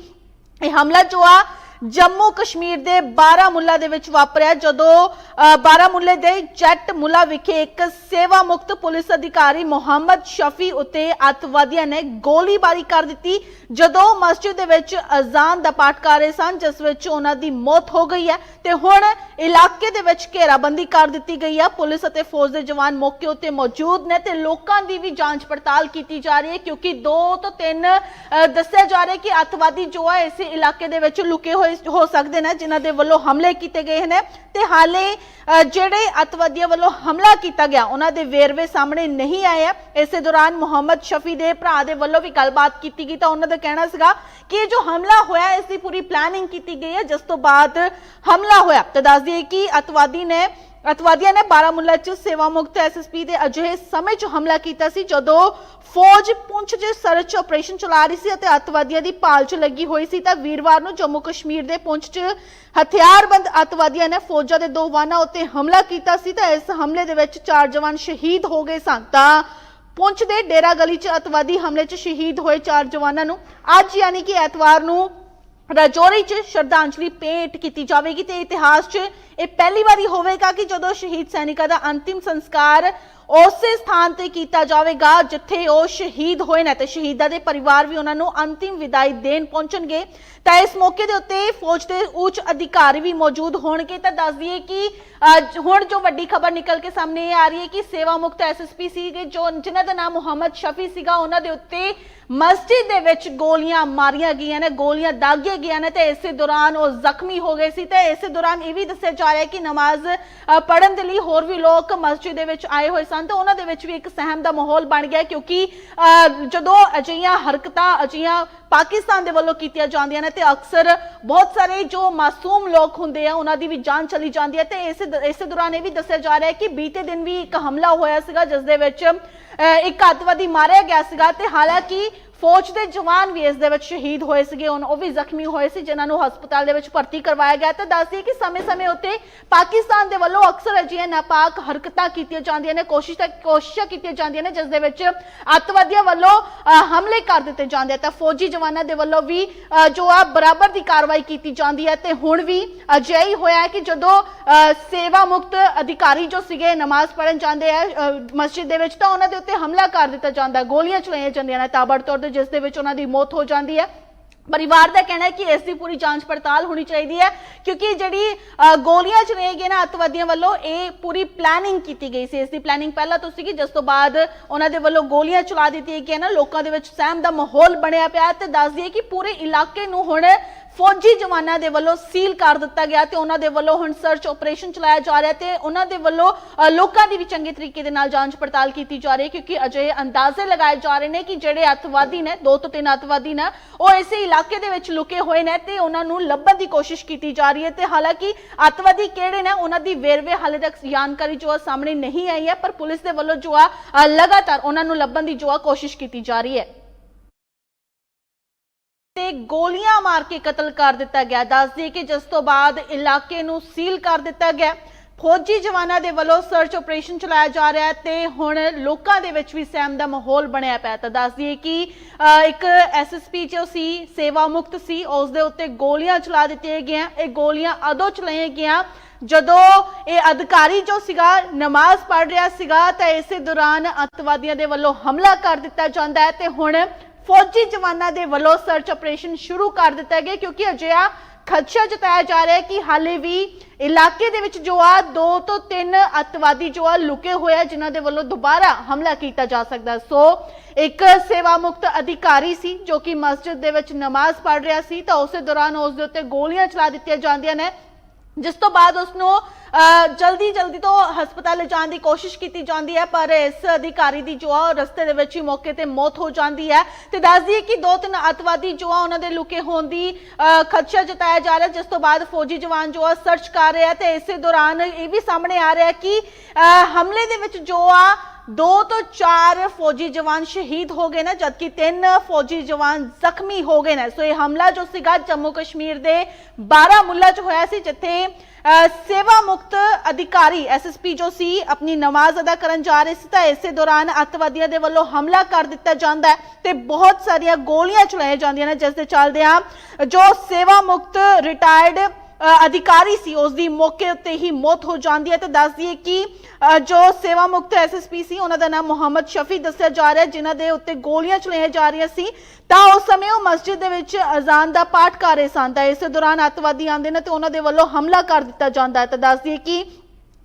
ਇਹ ਹਮਲਾ ਜੋ ਆ ਜੰਮੂ ਕਸ਼ਮੀਰ ਦੇ ਬਾਰਾਮੁੱਲਾ ਦੇ ਵਿੱਚ ਵਾਪਰਿਆ ਜਦੋਂ ਅ, ਬਾਰਾਮੁੱਲੇ ਦੇ ਜੱਟ ਮੁੱਲਾ ਵਿਖੇ ਇੱਕ ਸੇਵਾ ਮੁਕਤ ਪੁਲਿਸ ਅਧਿਕਾਰੀ ਮੁਹੰਮਦ ਸ਼ਫੀ ਉਤੇ ਅੱਤਵਾਦੀਆਂ ਨੇ ਗੋਲੀਬਾਰੀ ਕਰ ਦਿੱਤੀ। ਜਦੋਂ ਮਸਜਿਦ ਦੇ ਵਿੱਚ ਅਜ਼ਾਨ ਦਾ ਪਾਠ ਕਰ ਰਹੇ ਸਨ ਜਿਸ ਵਿੱਚ ਉਹਨਾਂ ਦੀ ਮੌਤ ਹੋ ਗਈ ਹੈ ਤੇ ਹੁਣ ਇਲਾਕੇ ਦੇ ਵਿੱਚ ਘੇਰਾਬੰਦੀ ਕਰ ਦਿੱਤੀ ਗਈ ਹੈ। ਪੁਲਿਸ ਅਤੇ ਫੌਜ ਦੇ ਜਵਾਨ ਮੌਕੇ ਉੱਤੇ ਮੌਜੂਦ ਨੇ ਤੇ ਲੋਕਾਂ ਦੀ ਵੀ ਜਾਂਚ ਪੜਤਾਲ ਕੀਤੀ ਜਾ ਰਹੀ ਹੈ ਕਿਉਂਕਿ ਦੋ ਤੋਂ ਤਿੰਨ ਅ, ਦੱਸਿਆ ਜਾ ਰਿਹਾ ਕਿ ਅੱਤਵਾਦੀ ਜੋ ਹੈ ਇਸੇ ਇਲਾਕੇ ਦੇ ਵਿੱਚ ਲੁਕੇ ਹੋਏ ਹੋ ਸਕਦੇ ਨੇ ਜਿਨ੍ਹਾਂ ਦੇ ਵੱਲੋਂ ਹਮਲੇ ਕੀਤੇ ਗਏ ਨੇ। ਤੇ ਹਾਲੇ ਅ, ਜਿਹੜੇ ਅੱਤਵਾਦੀਆਂ ਵੱਲੋਂ ਹਮਲਾ ਕੀਤਾ ਗਿਆ ਉਹਨਾਂ ਦੇ ਵੇਰਵੇ ਸਾਹਮਣੇ ਨਹੀਂ ਆਏ ਆ। ਇਸੇ ਦੌਰਾਨ ਮੁਹੰਮਦ ਸ਼ਫੀ ਦੇ ਭਰਾ ਦੇ ਵੱਲੋਂ ਵੀ ਗੱਲਬਾਤ ਕੀਤੀ ਗਈ ਤਾਂ ਉਹਨਾਂ ਦਾ ਕਹਿਣਾ ਸੀਗਾ ਕਿ ਇਹ ਜੋ ਹਮਲਾ ਹੋਇਆ ਇਸ ਦੀ ਪੂਰੀ ਪਲੈਨਿੰਗ ਕੀਤੀ ਗਈ ਹੈ। ਜਿਸ ਤੋਂ ਬਾਅਦ ਹਮਲਾ ਹੋਇਆ। ਤੇ ਦੱਸ ਦਈਏ ਕਿ ਅੱਤਵਾਦੀ ਨੇ ਅਤਵਾਦੀਆਂ ਨੇ ਬਾਰਾਮੁੱਲਾ 'ਚ ਸੇਵਾ ਮੁਕਤ ਐਸਐਸਪੀ ਦੇ ਅਜਿਹੇ ਸਮੇਂ 'ਚ ਹਮਲਾ ਕੀਤਾ ਸੀ, ਜਦੋਂ ਫੌਜ ਪੁੰਛ 'ਚ ਸਰਚ ਆਪਰੇਸ਼ਨ ਚਲਾ ਰਹੀ ਸੀ ਅਤੇ ਅਤਵਾਦੀਆਂ ਦੀ ਭਾਲ 'ਚ ਲੱਗੀ ਹੋਈ ਸੀ, ਤਾਂ ਵੀਰਵਾਰ ਨੂੰ ਜੰਮੂ ਕਸ਼ਮੀਰ ਦੇ ਪੁੰਛ 'ਚ ਹਥਿਆਰਬੰਦ ਅਤਵਾਦੀਆਂ ਨੇ ਫੌਜਾਂ ਦੇ ਦੋ ਵਾਹਨਾਂ ਉੱਤੇ ਹਮਲਾ ਕੀਤਾ ਸੀ, ਤਾਂ ਇਸ ਹਮਲੇ ਦੇ ਵਿੱਚ ਚਾਰ ਜਵਾਨ ਸ਼ਹੀਦ ਹੋ ਗਏ ਸਨ। ਤਾਂ ਪੁੰਛ ਦੇ ਡੇਰਾ ਗਲੀ 'ਚ ਅਤਵਾਦੀ ਹਮਲੇ 'ਚ ਸ਼ਹੀਦ ਹੋਏ ਚਾਰ ਜਵਾਨਾਂ ਨੂੰ ਅੱਜ ਯਾਨੀ ਕਿ ਐਤਵਾਰ ਨੂੰ ਰਾਜੌਰੀ 'ਚ ਸ਼ਰਧਾਂਜਲੀ ਭੇਟ ਕੀਤੀ ਜਾਵੇਗੀ ਤੇ ਇਤਿਹਾਸ 'ਚ ਇਹ ਪਹਿਲੀ ਵਾਰੀ ਹੋਵੇਗਾ ਕਿ ਜਦੋਂ ਸ਼ਹੀਦ ਸੈਨਿਕਾਂ ਦਾ ਅੰਤਿਮ ਸੰਸਕਾਰ ਉਸੇ ਸਥਾਨ ਤੇ ਕੀਤਾ ਜਾਵੇਗਾ, ਜਿੱਥੇ ਉਹ ਸ਼ਹੀਦ ਹੋਏ ਨੇ ਤੇ ਸ਼ਹੀਦਾਂ ਦੇ ਪਰਿਵਾਰ ਵੀ ਉਹਨਾਂ ਨੂੰ ਅੰਤਿਮ ਵਿਦਾਈ ਦੇਣ ਪਹੁੰਚਣਗੇ। ਤਾਂ ਇਸ ਮੌਕੇ ਦੇ ਉੱਤੇ ਫੌਜ ਦੇ ਉੱਚ ਅਧਿਕਾਰੀ ਵੀ ਮੌਜੂਦ ਹੋਣਗੇ। ਤਾਂ ਦੱਸ ਦਈਏ ਕਿ ਹੁਣ ਜੋ ਵੱਡੀ ਖਬਰ ਨਿਕਲ ਕੇ ਸਾਹਮਣੇ ਆ ਰਹੀ ਹੈ ਕਿ ਸੇਵਾ ਮੁਕਤ ਐਸਐਸਪੀ ਸੀਗੇ, ਜੋ ਜਿਨ੍ਹਾਂ ਦਾ ਨਾਮ ਮੁਹੰਮਦ ਸ਼ਫੀ ਸੀਗਾ, ਉਹਨਾਂ ਦੇ ਉੱਤੇ ਮਸਜਿਦ ਦੇ ਵਿੱਚ ਗੋਲੀਆਂ ਮਾਰੀਆਂ ਗਈਆਂ ਨੇ, ਗੋਲੀਆਂ ਦਾਗੀਆਂ ਗਈਆਂ ਨੇ ਤੇ ਇਸੇ ਦੌਰਾਨ ਉਹ ਜ਼ਖਮੀ ਹੋ ਗਏ ਸੀ। ਤੇ ਇਸੇ ਦੌਰਾਨ ਇਹ ਵੀ ਦੱਸਿਆ ਜਾ ਰਿਹਾ ਕਿ ਨਮਾਜ਼ ਅ, ਦੇ ਲਈ ਹੋਰ ਵੀ ਲੋਕ ਮਸਜਿਦ ਦੇ ਵਿੱਚ ਆਏ ਹੋਏ ਸਨ ਤੇ ਉਹਨਾਂ ਦੇ ਵਿੱਚ ਵੀ ਇੱਕ ਸਹਿਮ ਦਾ ਮਾਹੌਲ ਬਣ ਗਿਆ ਕਿਉਂਕਿ ਜਦੋਂ ਅਜਿਹੀਆਂ ਹਰਕਤਾਂ ਅਜਿਹੀਆਂ ਪਾਕਿਸਤਾਨ ਦੇ ਵੱਲੋਂ ਕੀਤੀਆਂ ਜਾਂਦੀਆਂ ਨੇ ਤੇ ਅਕਸਰ ਬਹੁਤ ਸਾਰੇ ਜੋ ਮਾਸੂਮ ਲੋਕ ਹੁੰਦੇ ਆ ਉਹਨਾਂ ਦੀ ਵੀ ਜਾਨ ਚਲੀ ਜਾਂਦੀ ਹੈ ਤੇ ਇਸੇ ਇਸੇ ਦੌਰਾਨ ਇਹ ਵੀ ਦੱਸਿਆ ਜਾ ਰਿਹਾ ਹੈ ਕਿ ਬੀਤੇ ਦਿਨ ਵੀ ਇੱਕ ਹਮਲਾ ਹੋਇਆ ਸੀਗਾ ਜਿਸ ਦੇ ਵਿੱਚ ਅ, ਇੱਕ ਅੱਤਵਾਦੀ ਮਾਰਿਆ ਗਿਆ ਸੀਗਾ ਤੇ ਹਾਲਾਂਕਿ ਫੌਜ ਦੇ ਜਵਾਨ ਵੀ ਇਸ ਦੇ ਵਿੱਚ ਸ਼ਹੀਦ ਹੋਏ ਸੀਗੇ ਉਹ ਵੀ ਜ਼ਖਮੀ ਹੋਏ ਸੀ ਜਿਨ੍ਹਾਂ ਨੂੰ ਹਸਪਤਾਲ ਦੇ ਵਿੱਚ ਭਰਤੀ ਕਰਵਾਇਆ ਗਿਆ ਤੇ ਦੱਸਦੀ ਕਿ ਸਮੇਂ-ਸਮੇਂ ਉੱਤੇ ਪਾਕਿਸਤਾਨ ਦੇ ਵੱਲੋਂ ਅਕਸਰ ਅਜਿਹੀਆਂ ਨਾਪਾਕ ਹਰਕਤਾਂ ਕੀਤੀਆਂ ਜਾਂਦੀਆਂ ਨੇ ਕੋਸ਼ਿਸ਼ ਕੋਸ਼ਿਸ਼ਾਂ ਕੀਤੀਆਂ ਜਾਂਦੀਆਂ ਨੇ ਜਿਸ ਦੇ ਵਿੱਚ ਅੱਤਵਾਦੀਆਂ ਵੱਲੋਂ ਹਮਲੇ ਕਰ ਦਿੱਤੇ ਜਾਂਦੇ ਆ। ਤਾਂ ਫੌਜੀ ਜਵਾਨਾਂ ਦੇ ਵੱਲੋਂ ਵੀ ਜੋ ਆ ਬਰਾਬਰ ਦੀ ਕਾਰਵਾਈ ਕੀਤੀ ਜਾਂਦੀ ਹੈ। ਤੇ ਹੁਣ ਵੀ ਅਜਿਹਾ ਹੀ ਹੋਇਆ ਹੈ ਕਿ ਜਦੋਂ ਅ, ਸੇਵਾ ਮੁਕਤ ਅਧਿਕਾਰੀ ਜੋ ਸੀਗੇ ਨਮਾਜ਼ ਪੜ੍ਹਨ ਜਾਂਦੇ ਆ ਮਸਜਿਦ ਦੇ ਵਿੱਚ ਤਾਂ ਉਹਨਾਂ ਦੇ ਉੱਤੇ ਹਮਲਾ ਕਰ ਦਿੱਤਾ ਜਾਂਦਾ ਗੋਲੀਆਂ ਚਲਾਈਆਂ ਜਾਂਦੀਆਂ ਨੇ ਤਾਬੜਤੋੜ ਤੇ ਜਿਸ ਦੇ ਵਿੱਚ ਉਹਨਾਂ ਦੀ ਮੌਤ ਹੋ ਜਾਂਦੀ ਹੈ। ਪਰਿਵਾਰ ਦਾ ਕਹਿਣਾ ਹੈ ਕਿ ਇਸ ਦੀ ਪੂਰੀ ਜਾਂਚ ਪੜਤਾਲ ਹੋਣੀ ਚਾਹੀਦੀ ਹੈ, ਕਿਉਂਕਿ ਜਿਹੜੀ ਗੋਲੀਆਂ ਚਲਾਈਆਂ ਗਈਆਂ ਨਾ ਅੱਤਵਾਦੀਆਂ ਵੱਲੋਂ, ਇਹ ਪੂਰੀ ਪਲੈਨਿੰਗ ਕੀਤੀ ਗਈ ਸੀ। ਇਸ ਦੀ ਪਲੈਨਿੰਗ ਪਹਿਲਾਂ ਤੋਂ ਸੀਗੀ, ਜਿਸ ਤੋਂ ਬਾਅਦ ਉਹਨਾਂ ਦੇ ਵੱਲੋਂ ਗੋਲੀਆਂ ਚਲਾ ਦਿੱਤੀਆਂ ਗਈਆਂ ਨਾ। ਲੋਕਾਂ ਦੇ ਵਿੱਚ ਸਹਿਮ ਦਾ ਮਾਹੌਲ ਬਣਿਆ ਪਿਆ ਤੇ ਦੱਸ ਦਈਏ ਕਿ ਪੂਰੇ ਇਲਾਕੇ ਨੂੰ ਹੁਣ ਫੌਜੀ ਜਵਾਨਾਂ ਦੇ ਵੱਲੋਂ ਸੀਲ ਕਰ ਦਿੱਤਾ ਗਿਆ ਤੇ ਉਹਨਾਂ ਦੇ ਵੱਲੋਂ ਹੁਣ ਸਰਚ ਆਪਰੇਸ਼ਨ ਚਲਾਇਆ ਜਾ ਰਿਹਾ ਤੇ ਉਹਨਾਂ ਦੇ ਵੱਲੋਂ ਲੋਕਾਂ ਦੀ ਵੀ ਚੰਗੇ ਤਰੀਕੇ ਦੇ ਨਾਲ ਜਾਂਚ ਪੜਤਾਲ ਕੀਤੀ ਜਾ ਰਹੀ ਹੈ ਕਿਉਂਕਿ ਅਜੇ ਅੰਦਾਜ਼ੇ ਲਗਾਏ ਜਾ ਰਹੇ ਨੇ ਕਿ ਜਿਹੜੇ ਅੱਤਵਾਦੀ ਨੇ, ਦੋ ਤੋਂ ਤਿੰਨ ਅੱਤਵਾਦੀ ਨੇ, ਉਹ ਇਸੇ ਇਲਾਕੇ ਦੇ ਵਿੱਚ ਲੁਕੇ ਹੋਏ ਨੇ ਤੇ ਉਹਨਾਂ ਨੂੰ ਲੱਭਣ ਦੀ ਕੋਸ਼ਿਸ਼ ਕੀਤੀ ਜਾ ਰਹੀ ਹੈ ਤੇ ਹਾਲਾਂਕਿ ਅੱਤਵਾਦੀ ਕਿਹੜੇ ਨੇ, ਉਹਨਾਂ ਦੀ ਵੇਰਵੇ ਹਾਲੇ ਤੱਕ ਜਾਣਕਾਰੀ ਜੋ ਆ ਸਾਹਮਣੇ ਨਹੀਂ ਆਈ ਹੈ, ਪਰ ਪੁਲਿਸ ਦੇ ਵੱਲੋਂ ਜੋ ਆ ਲਗਾਤਾਰ ਉਹਨਾਂ ਨੂੰ ਲੱਭਣ ਦੀ ਜੋ ਆ ਕੋਸ਼ਿਸ਼ ਕੀਤੀ ਜਾ ਰਹੀ ਹੈ। ਤੇ ਗੋਲੀਆਂ ਮਾਰ ਕੇ ਕਤਲ ਕਰ ਦਿੱਤਾ ਗਿਆ। ਦੱਸਦੀ ਕਿ ਜਿਸ ਤੋਂ ਬਾਅਦ ਇਲਾਕੇ ਨੂੰ ਸੀਲ ਕਰ ਦਿੱਤਾ ਗਿਆ। ਫੌਜੀ ਜਵਾਨਾਂ ਦੇ ਵੱਲੋਂ ਸਰਚ ਆਪਰੇਸ਼ਨ ਚਲਾਇਆ ਜਾ ਰਿਹਾ ਹੈ ਤੇ ਹੁਣ ਲੋਕਾਂ ਦੇ ਵਿੱਚ ਵੀ ਸਹਿਮ ਦਾ ਮਾਹੌਲ ਬਣਿਆ ਪਿਆ ਤਾਂ ਦੱਸ ਦਈਏ ਕਿ ਇੱਕ ਐਸਐਸਪੀ ਜੋ ਸੀ, ਸੇਵਾ ਮੁਕਤ ਸੀ, ਉਸ ਦੇ ਉੱਤੇ ਗੋਲੀਆਂ ਚਲਾ ਦਿੱਤੀਆਂ ਗਈਆਂ। ਇਹ ਗੋਲੀਆਂ ਅਦੋਂ ਚਲਾਈਆਂ ਗਈਆਂ ਜਦੋਂ ਇਹ ਅਧਿਕਾਰੀ ਜੋ ਸੀਗਾ, ਨਮਾਜ਼ ਪੜ੍ਹ ਰਿਹਾ ਸੀਗਾ, ਤਾਂ ਇਸੇ ਦੌਰਾਨ ਅੱਤਵਾਦੀਆਂ ਦੇ ਵੱਲੋਂ ਹਮਲਾ ਕਰ ਦਿੱਤਾ ਜਾਂਦਾ ਹੈ ਤੇ ਹੁਣ ਫੌਜੀ ਜਵਾਨਾਂ ਦੇ ਵੱਲੋਂ ਸਰਚ ਆਪਰੇਸ਼ਨ ਸ਼ੁਰੂ ਕਰ ਦਿੱਤਾ ਗਿਆ ਕਿਉਂਕਿ ਅਜਿਹਾ ਖਦਸ਼ਾ ਜਤਾਇਆ ਜਾ ਰਿਹਾ ਹੈ ਕਿ ਹਾਲੇ ਵੀ ਇਲਾਕੇ ਦੇ ਵਿੱਚ ਜੋ ਆ ਦੋ ਤੋਂ ਤਿੰਨ ਅੱਤਵਾਦੀ ਜੋ ਆ ਲੁਕੇ ਹੋਏ ਆ, ਜਿਨ੍ਹਾਂ ਦੇ ਵੱਲੋਂ ਦੁਬਾਰਾ ਹਮਲਾ ਕੀਤਾ ਜਾ ਸਕਦਾ ਸੋ ਇੱਕ ਸੇਵਾ ਮੁਕਤ ਅਧਿਕਾਰੀ ਸੀ ਜੋ ਕਿ ਮਸਜਿਦ ਦੇ ਵਿੱਚ ਨਮਾਜ਼ ਪੜ੍ਹ ਰਿਹਾ ਸੀ ਤਾਂ ਉਸੇ ਦੌਰਾਨ ਉਸ ਦੇ ਉੱਤੇ ਗੋਲੀਆਂ ਚਲਾ ਦਿੱਤੀਆਂ ਜਾਂਦੀਆਂ ਨੇ। ਜਿਸ ਤੋਂ ਬਾਅਦ ਉਸ ਨੂੰ ਜਲਦੀ ਜਲਦੀ ਤੋਂ ਹਸਪਤਾਲ ਲਿਜਾਣ ਦੀ ਕੋਸ਼ਿਸ਼ ਕੀਤੀ ਜਾਂਦੀ ਹੈ, ਪਰ ਇਸ ਅਧਿਕਾਰੀ ਦੀ ਜੋ ਆ ਉਹ ਰਸਤੇ ਦੇ ਵਿੱਚ ਹੀ ਮੌਕੇ ਤੇ ਮੌਤ ਹੋ ਜਾਂਦੀ ਹੈ। ਤੇ ਦੱਸ ਦਈਏ ਕਿ ਦੋ ਤਿੰਨ ਅਤਵਾਦੀ ਜੋ ਆ ਉਹਨਾਂ ਦੇ ਲੁਕੇ ਹੋਣ ਦੀ ਖਦਸ਼ਾ ਜਤਾਇਆ ਜਾ ਰਿਹਾ, ਜਿਸ ਤੋਂ ਬਾਅਦ ਫੌਜੀ ਜਵਾਨ ਜੋ ਆ ਸਰਚ ਕਰ ਰਿਹਾ ਤੇ ਇਸੇ ਦੌਰਾਨ ਇਹ ਵੀ ਸਾਹਮਣੇ ਆ ਰਿਹਾ ਕਿ ਹਮਲੇ ਦੇ ਵਿੱਚ ਜੋ ਆ ਦੋ ਤੋਂ ਚਾਰ ਫੌਜੀ ਜਵਾਨ ਸ਼ਹੀਦ ਹੋ ਗਏ ਨੇ ਜਦਕਿ ਤਿੰਨ ਫੌਜੀ ਜਵਾਨ ਜ਼ਖਮੀ ਹੋ ਗਏ ਨੇ। ਸੋ ਇਹ ਹਮਲਾ ਜੋ ਸੀਗਾ ਜੰਮੂ ਕਸ਼ਮੀਰ ਦੇ ਬਾਰਾਮੁੱਲਾ 'ਚ ਹੋਇਆ ਸੀ ਜਿੱਥੇ ਅ, ਸੇਵਾ ਮੁਕਤ ਅਧਿਕਾਰੀ ਐਸਐਸਪੀ ਜੋ ਸੀ ਆਪਣੀ ਨਮਾਜ਼ ਅਦਾ ਕਰਨ ਜਾ ਰਹੇ ਸੀ ਤਾਂ ਇਸੇ ਦੌਰਾਨ ਅੱਤਵਾਦੀਆਂ ਦੇ ਵੱਲੋਂ ਹਮਲਾ ਕਰ ਦਿੱਤਾ ਜਾਂਦਾ ਹੈ ਤੇ ਬਹੁਤ ਸਾਰੀਆਂ ਗੋਲੀਆਂ ਚਲਾਈਆਂ ਜਾਂਦੀਆਂ ਨੇ ਜਿਸ ਦੇ ਚੱਲਦਿਆਂ ਜੋ ਸੇਵਾ ਮੁਕਤ ਰਿਟਾਇਰਡ ਅਧਿਕਾਰੀ ਸੀ ਉਸ ਦੀ ਮੌਕੇ ਉੱਤੇ ਹੀ ਮੌਤ ਹੋ ਜਾਂਦੀ ਹੈ। ਤੇ ਦੱਸ ਦਈਏ ਕਿ ਜੋ ਸੇਵਾ ਮੁਕਤ ਐਸਐਸਪੀ ਸੀ ਉਹਨਾਂ ਦਾ ਨਾਮ ਮੁਹੰਮਦ ਸ਼ਫੀ ਦੱਸਿਆ ਜਾ ਰਿਹਾ ਹੈ, ਜਿਨ੍ਹਾਂ ਦੇ ਉੱਤੇ ਗੋਲੀਆਂ ਚਲਾਈਆਂ ਜਾ ਰਹੀਆਂ ਸੀ। ਤਾਂ ਉਸ ਸਮੇਂ ਉਹ ਮਸਜਿਦ ਦੇ ਵਿੱਚ ਅਜ਼ਾਨ ਦਾ ਪਾਠ ਕਰ ਰਹੇ ਸਨ। ਤਾਂ ਇਸੇ ਦੌਰਾਨ ਅੱਤਵਾਦੀ ਆਉਂਦੇ ਨੇ ਤੇ ਉਹਨਾਂ ਦੇ ਵੱਲੋਂ ਹਮਲਾ ਕਰ ਦਿੱਤਾ ਜਾਂਦਾ ਹੈ। ਤਾਂ ਦੱਸ ਦਈਏ ਕਿ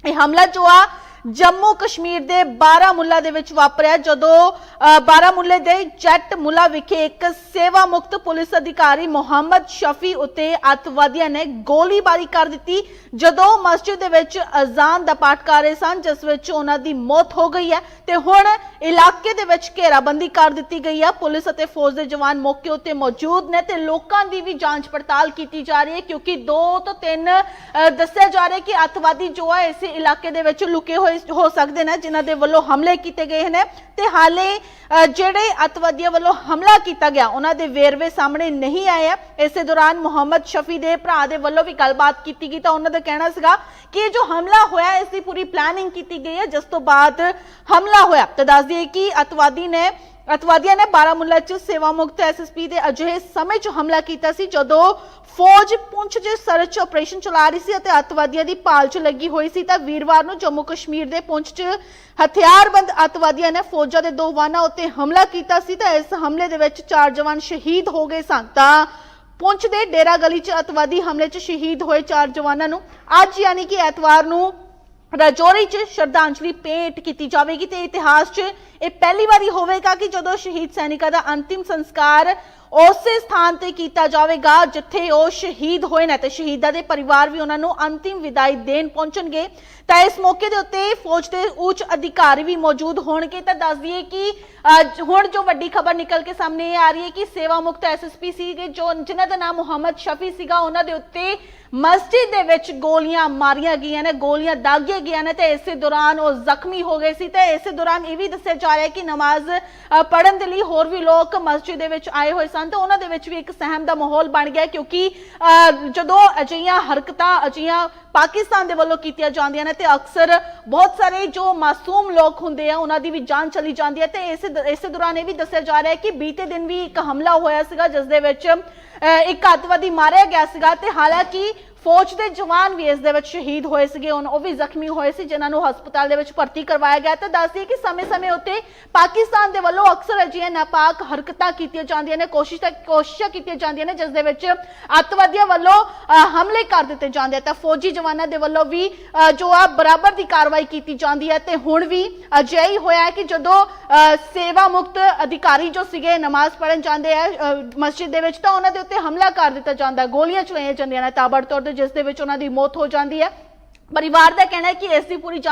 ਇਹ ਹਮਲਾ ਜੋ ਆ ਜੰਮੂ ਕਸ਼ਮੀਰ ਦੇ ਬਾਰਾਮੁੱਲਾ ਦੇ ਵਿੱਚ ਵਾਪਰਿਆ ਜਦੋਂ ਅ, ਬਾਰਾਮੁੱਲੇ ਦੇ ਜੱਟ ਮੁਲਾ ਵਿਖੇ ਇੱਕ ਸੇਵਾ ਮੁਕਤ ਪੁਲਿਸ ਅਧਿਕਾਰੀ ਮੁਹੰਮਦ ਸ਼ਫੀ ਉਤੇ ਅੱਤਵਾਦੀਆਂ ਨੇ ਗੋਲੀਬਾਰੀ ਕਰ ਦਿੱਤੀ ਜਦੋਂ ਮਸਜਿਦ ਦੇ ਵਿੱਚ ਅਜ਼ਾਨ ਦਾ ਪਾਠ ਕਰ ਰਹੇ ਸਨ ਜਿਸ ਵਿੱਚ ਉਹਨਾਂ ਦੀ ਮੌਤ ਹੋ ਗਈ ਹੈ ਤੇ ਹੁਣ ਇਲਾਕੇ ਦੇ ਵਿੱਚ ਘੇਰਾਬੰਦੀ ਕਰ ਦਿੱਤੀ ਗਈ ਹੈ। ਪੁਲਿਸ ਅਤੇ ਫੌਜ ਦੇ ਜਵਾਨ ਮੌਕੇ ਉੱਤੇ ਮੌਜੂਦ ਨੇ ਤੇ ਲੋਕਾਂ ਦੀ ਵੀ ਜਾਂਚ ਪੜਤਾਲ ਕੀਤੀ ਜਾ ਰਹੀ ਹੈ ਕਿਉਂਕਿ ਦੋ ਤੋਂ ਤਿੰਨ ਅ, ਦੱਸਿਆ ਜਾ ਰਿਹਾ ਕਿ ਅੱਤਵਾਦੀ ਜੋ ਹੈ ਇਸੇ ਇਲਾਕੇ ਦੇ ਵਿੱਚ ਲੁਕੇ ਹੋਏ ਹੋ ਸਕਦੇ ਨੇ, ਜਿਨ੍ਹਾਂ ਦੇ ਵੱਲੋਂ ਹਮਲੇ ਕੀਤੇ ਗਏ ਨੇ। ਤੇ ਹਾਲੇ ਜਿਹੜੇ ਅੱਤਵਾਦੀਆਂ ਵੱਲੋਂ ਹਮਲਾ ਕੀਤਾ ਗਿਆ, ਉਹਨਾਂ ਦੇ ਵੇਰਵੇ ਸਾਹਮਣੇ ਨਹੀਂ ਆਏ ਆ। ਇਸੇ ਦੌਰਾਨ ਮੁਹੰਮਦ ਸ਼ਫੀ ਦੇ ਭਰਾ ਦੇ ਵੱਲੋਂ ਵੀ ਗੱਲਬਾਤ ਕੀਤੀ ਗਈ, ਤਾਂ ਉਹਨਾਂ ਦਾ ਕਹਿਣਾ ਸੀਗਾ ਕਿ ਜੋ ਹਮਲਾ ਹੋਇਆ, ਇਸ ਦੀ ਪੂਰੀ ਪਲੈਨਿੰਗ ਕੀਤੀ ਗਈ ਹੈ, ਜਿਸ ਤੋਂ ਬਾਅਦ ਹਮਲਾ ਹੋਇਆ। ਤਾਂ ਦੱਸ ਦਈਏ ਕਿ ਅੱਤਵਾਦੀ ਨੇ ਅਤਵਾਦੀਆਂ ਨੇ ਬਾਰਾਮੁੱਲਾ 'ਚ ਸੇਵਾ ਮੁਕਤ ਐਸਐਸਪੀ ਦੇ ਅਜਿਹੇ ਸਮੇਂ 'ਚ ਹਮਲਾ ਕੀਤਾ ਸੀ, ਜਦੋਂ ਫੌਜ ਪੁੰਛ 'ਚ ਸਰਚ ਆਪਰੇਸ਼ਨ ਚਲਾ ਰਹੀ ਸੀ ਅਤੇ ਅਤਵਾਦੀਆਂ ਦੀ ਭਾਲ 'ਚ ਲੱਗੀ ਹੋਈ ਸੀ, ਤਾਂ ਵੀਰਵਾਰ ਨੂੰ ਜੰਮੂ ਕਸ਼ਮੀਰ ਦੇ ਪੁੰਛ 'ਚ ਹਥਿਆਰਬੰਦ ਅਤਵਾਦੀਆਂ ਨੇ ਫੌਜਾਂ ਦੇ ਦੋ ਵਾਹਨਾਂ ਉੱਤੇ ਹਮਲਾ ਕੀਤਾ ਸੀ, ਤਾਂ ਇਸ ਹਮਲੇ ਦੇ ਵਿੱਚ ਚਾਰ ਜਵਾਨ ਸ਼ਹੀਦ ਹੋ ਗਏ ਸਨ। ਤਾਂ ਪੁੰਛ ਦੇ ਡੇਰਾ ਗਲੀ 'ਚ ਅਤਵਾਦੀ ਹਮਲੇ 'ਚ ਸ਼ਹੀਦ ਹੋਏ ਚਾਰ ਜਵਾਨਾਂ ਨੂੰ ਅੱਜ ਯਾਨੀ ਕਿ ਐਤਵਾਰ ਨੂੰ ਰਾਜੌਰੀ 'ਚ ਸ਼ਰਧਾਂਜਲੀ ਭੇਟ ਕੀਤੀ ਜਾਵੇਗੀ ਤੇ ਇਤਿਹਾਸ 'ਚ ਇਹ ਪਹਿਲੀ ਵਾਰੀ ਹੋਵੇਗਾ ਕਿ ਜਦੋਂ ਸ਼ਹੀਦ ਸੈਨਿਕਾਂ ਦਾ ਅੰਤਿਮ ਸੰਸਕਾਰ ਉਸੇ ਸਥਾਨ ਤੇ ਕੀਤਾ ਜਾਵੇਗਾ ਜਿੱਥੇ ਉਹ ਸ਼ਹੀਦ ਹੋਏ ਨੇ ਤੇ ਸ਼ਹੀਦਾਂ ਦੇ ਪਰਿਵਾਰ ਵੀ ਉਹਨਾਂ ਨੂੰ ਅੰਤਿਮ ਵਿਦਾਈ ਦੇਣ ਪਹੁੰਚਣਗੇ। ਤਾਂ ਇਸ ਮੌਕੇ ਦੇ ਉੱਤੇ ਫੌਜ ਦੇ ਉੱਚ ਅਧਿਕਾਰੀ ਵੀ ਮੌਜੂਦ ਹੋਣਗੇ। ਤਾਂ ਦੱਸ ਦਈਏ ਕਿ ਹੁਣ ਜੋ ਵੱਡੀ ਖਬਰ ਨਿਕਲ ਕੇ ਸਾਹਮਣੇ ਆ ਰਹੀ ਹੈ ਕਿ ਸੇਵਾ ਮੁਕਤ ਐਸਐਸਪੀ ਸੀਗੇ ਜੋ ਜਿਨ੍ਹਾਂ ਦਾ ਨਾਮ ਮੁਹੰਮਦ ਸ਼ਫੀ ਸੀਗਾ ਉਹਨਾਂ ਦੇ ਉੱਤੇ ਮਸਜਿਦ ਦੇ ਵਿੱਚ ਗੋਲੀਆਂ ਮਾਰੀਆਂ ਗਈਆਂ ਨੇ ਗੋਲੀਆਂ ਦਾਗੀਆਂ ਗਈਆਂ ਨੇ ਤੇ ਇਸੇ ਦੌਰਾਨ ਉਹ ਜ਼ਖਮੀ ਹੋ ਗਏ ਸੀ। ਤੇ ਇਸੇ ਦੌਰਾਨ ਇਹ ਵੀ ਦੱਸਿਆ ਜਾ ਰਿਹਾ ਹੈ ਕਿ ਨਮਾਜ਼ ਅ, ਪੜ੍ਹਨ ਦੇ ਲਈ ਹੋਰ ਵੀ ਲੋਕ ਮਸਜਿਦ ਦੇ ਵਿੱਚ ਆਏ ਹੋਏ ਸਨ। ਤੇ ਉਹਨਾਂ ਦੇ ਵਿੱਚ ਵੀ ਇੱਕ ਸਹਿਮ ਦਾ ਮਾਹੌਲ ਬਣ ਗਿਆ ਕਿਉਂਕਿ ਜਦੋਂ ਅਜਿਹੀਆਂ ਹਰਕਤਾਂ ਅਜਿਹੀਆਂ ਪਾਕਿਸਤਾਨ ਦੇ ਵੱਲੋਂ ਕੀਤੀਆਂ ਜਾਂਦੀਆਂ ਨੇ ਤੇ ਅਕਸਰ ਬਹੁਤ ਸਾਰੇ ਜੋ ਮਾਸੂਮ ਲੋਕ ਹੁੰਦੇ ਆ ਉਹਨਾਂ ਦੀ ਵੀ ਜਾਨ ਚਲੀ ਜਾਂਦੀ ਹੈ ਤੇ ਇਸ ਇਸੇ ਦੌਰਾਨ ਇਹ ਵੀ ਦੱਸਿਆ ਜਾ ਰਿਹਾ ਹੈ ਕਿ ਬੀਤੇ ਦਿਨ ਵੀ ਇੱਕ ਹਮਲਾ ਹੋਇਆ ਸੀਗਾ ਜਿਸ ਦੇ ਵਿੱਚ ਅ, ਇੱਕ ਅੱਤਵਾਦੀ ਮਾਰਿਆ ਗਿਆ ਸੀਗਾ ਤੇ ਹਾਲਾਂਕਿ ਫੌਜ ਦੇ ਜਵਾਨ ਵੀ ਇਸ ਦੇ ਵਿੱਚ ਸ਼ਹੀਦ ਹੋਏ ਸੀਗੇ। ਉਹ ਵੀ ਜ਼ਖਮੀ ਹੋਏ ਸੀ ਜਿਨ੍ਹਾਂ ਨੂੰ ਹਸਪਤਾਲ ਦੇ ਵਿੱਚ ਭਰਤੀ ਕਰਵਾਇਆ ਗਿਆ। ਤੇ ਦੱਸਦੀ ਕਿ ਸਮੇਂ-ਸਮੇਂ ਉੱਤੇ ਪਾਕਿਸਤਾਨ ਦੇ ਵੱਲੋਂ ਅਕਸਰ ਅਜਿਹੀਆਂ ਨਾਪਾਕ ਹਰਕਤਾਂ ਕੀਤੀਆਂ ਜਾਂਦੀਆਂ ਨੇ ਕੋਸ਼ਿਸ਼ਾਂ ਕੋਸ਼ਿਸ਼ਾਂ ਕੀਤੀਆਂ ਜਾਂਦੀਆਂ ਨੇ ਜਿਸ ਦੇ ਵਿੱਚ ਅੱਤਵਾਦੀਆਂ ਵੱਲੋਂ ਹਮਲੇ ਕਰ ਦਿੱਤੇ ਜਾਂਦੇ ਤਾਂ ਫੌਜੀ ਜਵਾਨਾਂ ਦੇ ਵੱਲੋਂ ਵੀ ਜੋ ਆ ਬਰਾਬਰ ਦੀ ਕਾਰਵਾਈ ਕੀਤੀ ਜਾਂਦੀ ਹੈ। ਤੇ ਹੁਣ ਵੀ ਅਜਿਹਾ ਹੀ ਹੋਇਆ ਕਿ ਜਦੋਂ ਅ, ਸੇਵਾ ਮੁਕਤ ਅਧਿਕਾਰੀ ਜੋ ਸੀਗੇ ਨਮਾਜ਼ ਪੜ੍ਹਨ ਜਾਂਦੇ ਆ ਮਸਜਿਦ ਦੇ ਵਿੱਚ ਤਾਂ ਉਹਨਾਂ ਦੇ ਉੱਤੇ ਹਮਲਾ ਕਰ ਦਿੱਤਾ ਜਾਂਦਾ। ਗੋਲੀਆਂ ਚਲਾਈਆਂ ਜਾਂਦੀਆਂ ਨੇ। ਤਾਬੜਤੋੜ ਤੇ ਜਿਸ ਦੇ ਵਿੱਚ ਉਹਨਾਂ ਦੀ ਮੌਤ ਹੋ ਜਾਂਦੀ ਹੈ। ਪਰਿਵਾਰ ਦਾ ਕਹਿਣਾ ਹੈ ਕਿ ਇਸ ਦੀ ਪੂਰੀ ਜਾਂਚ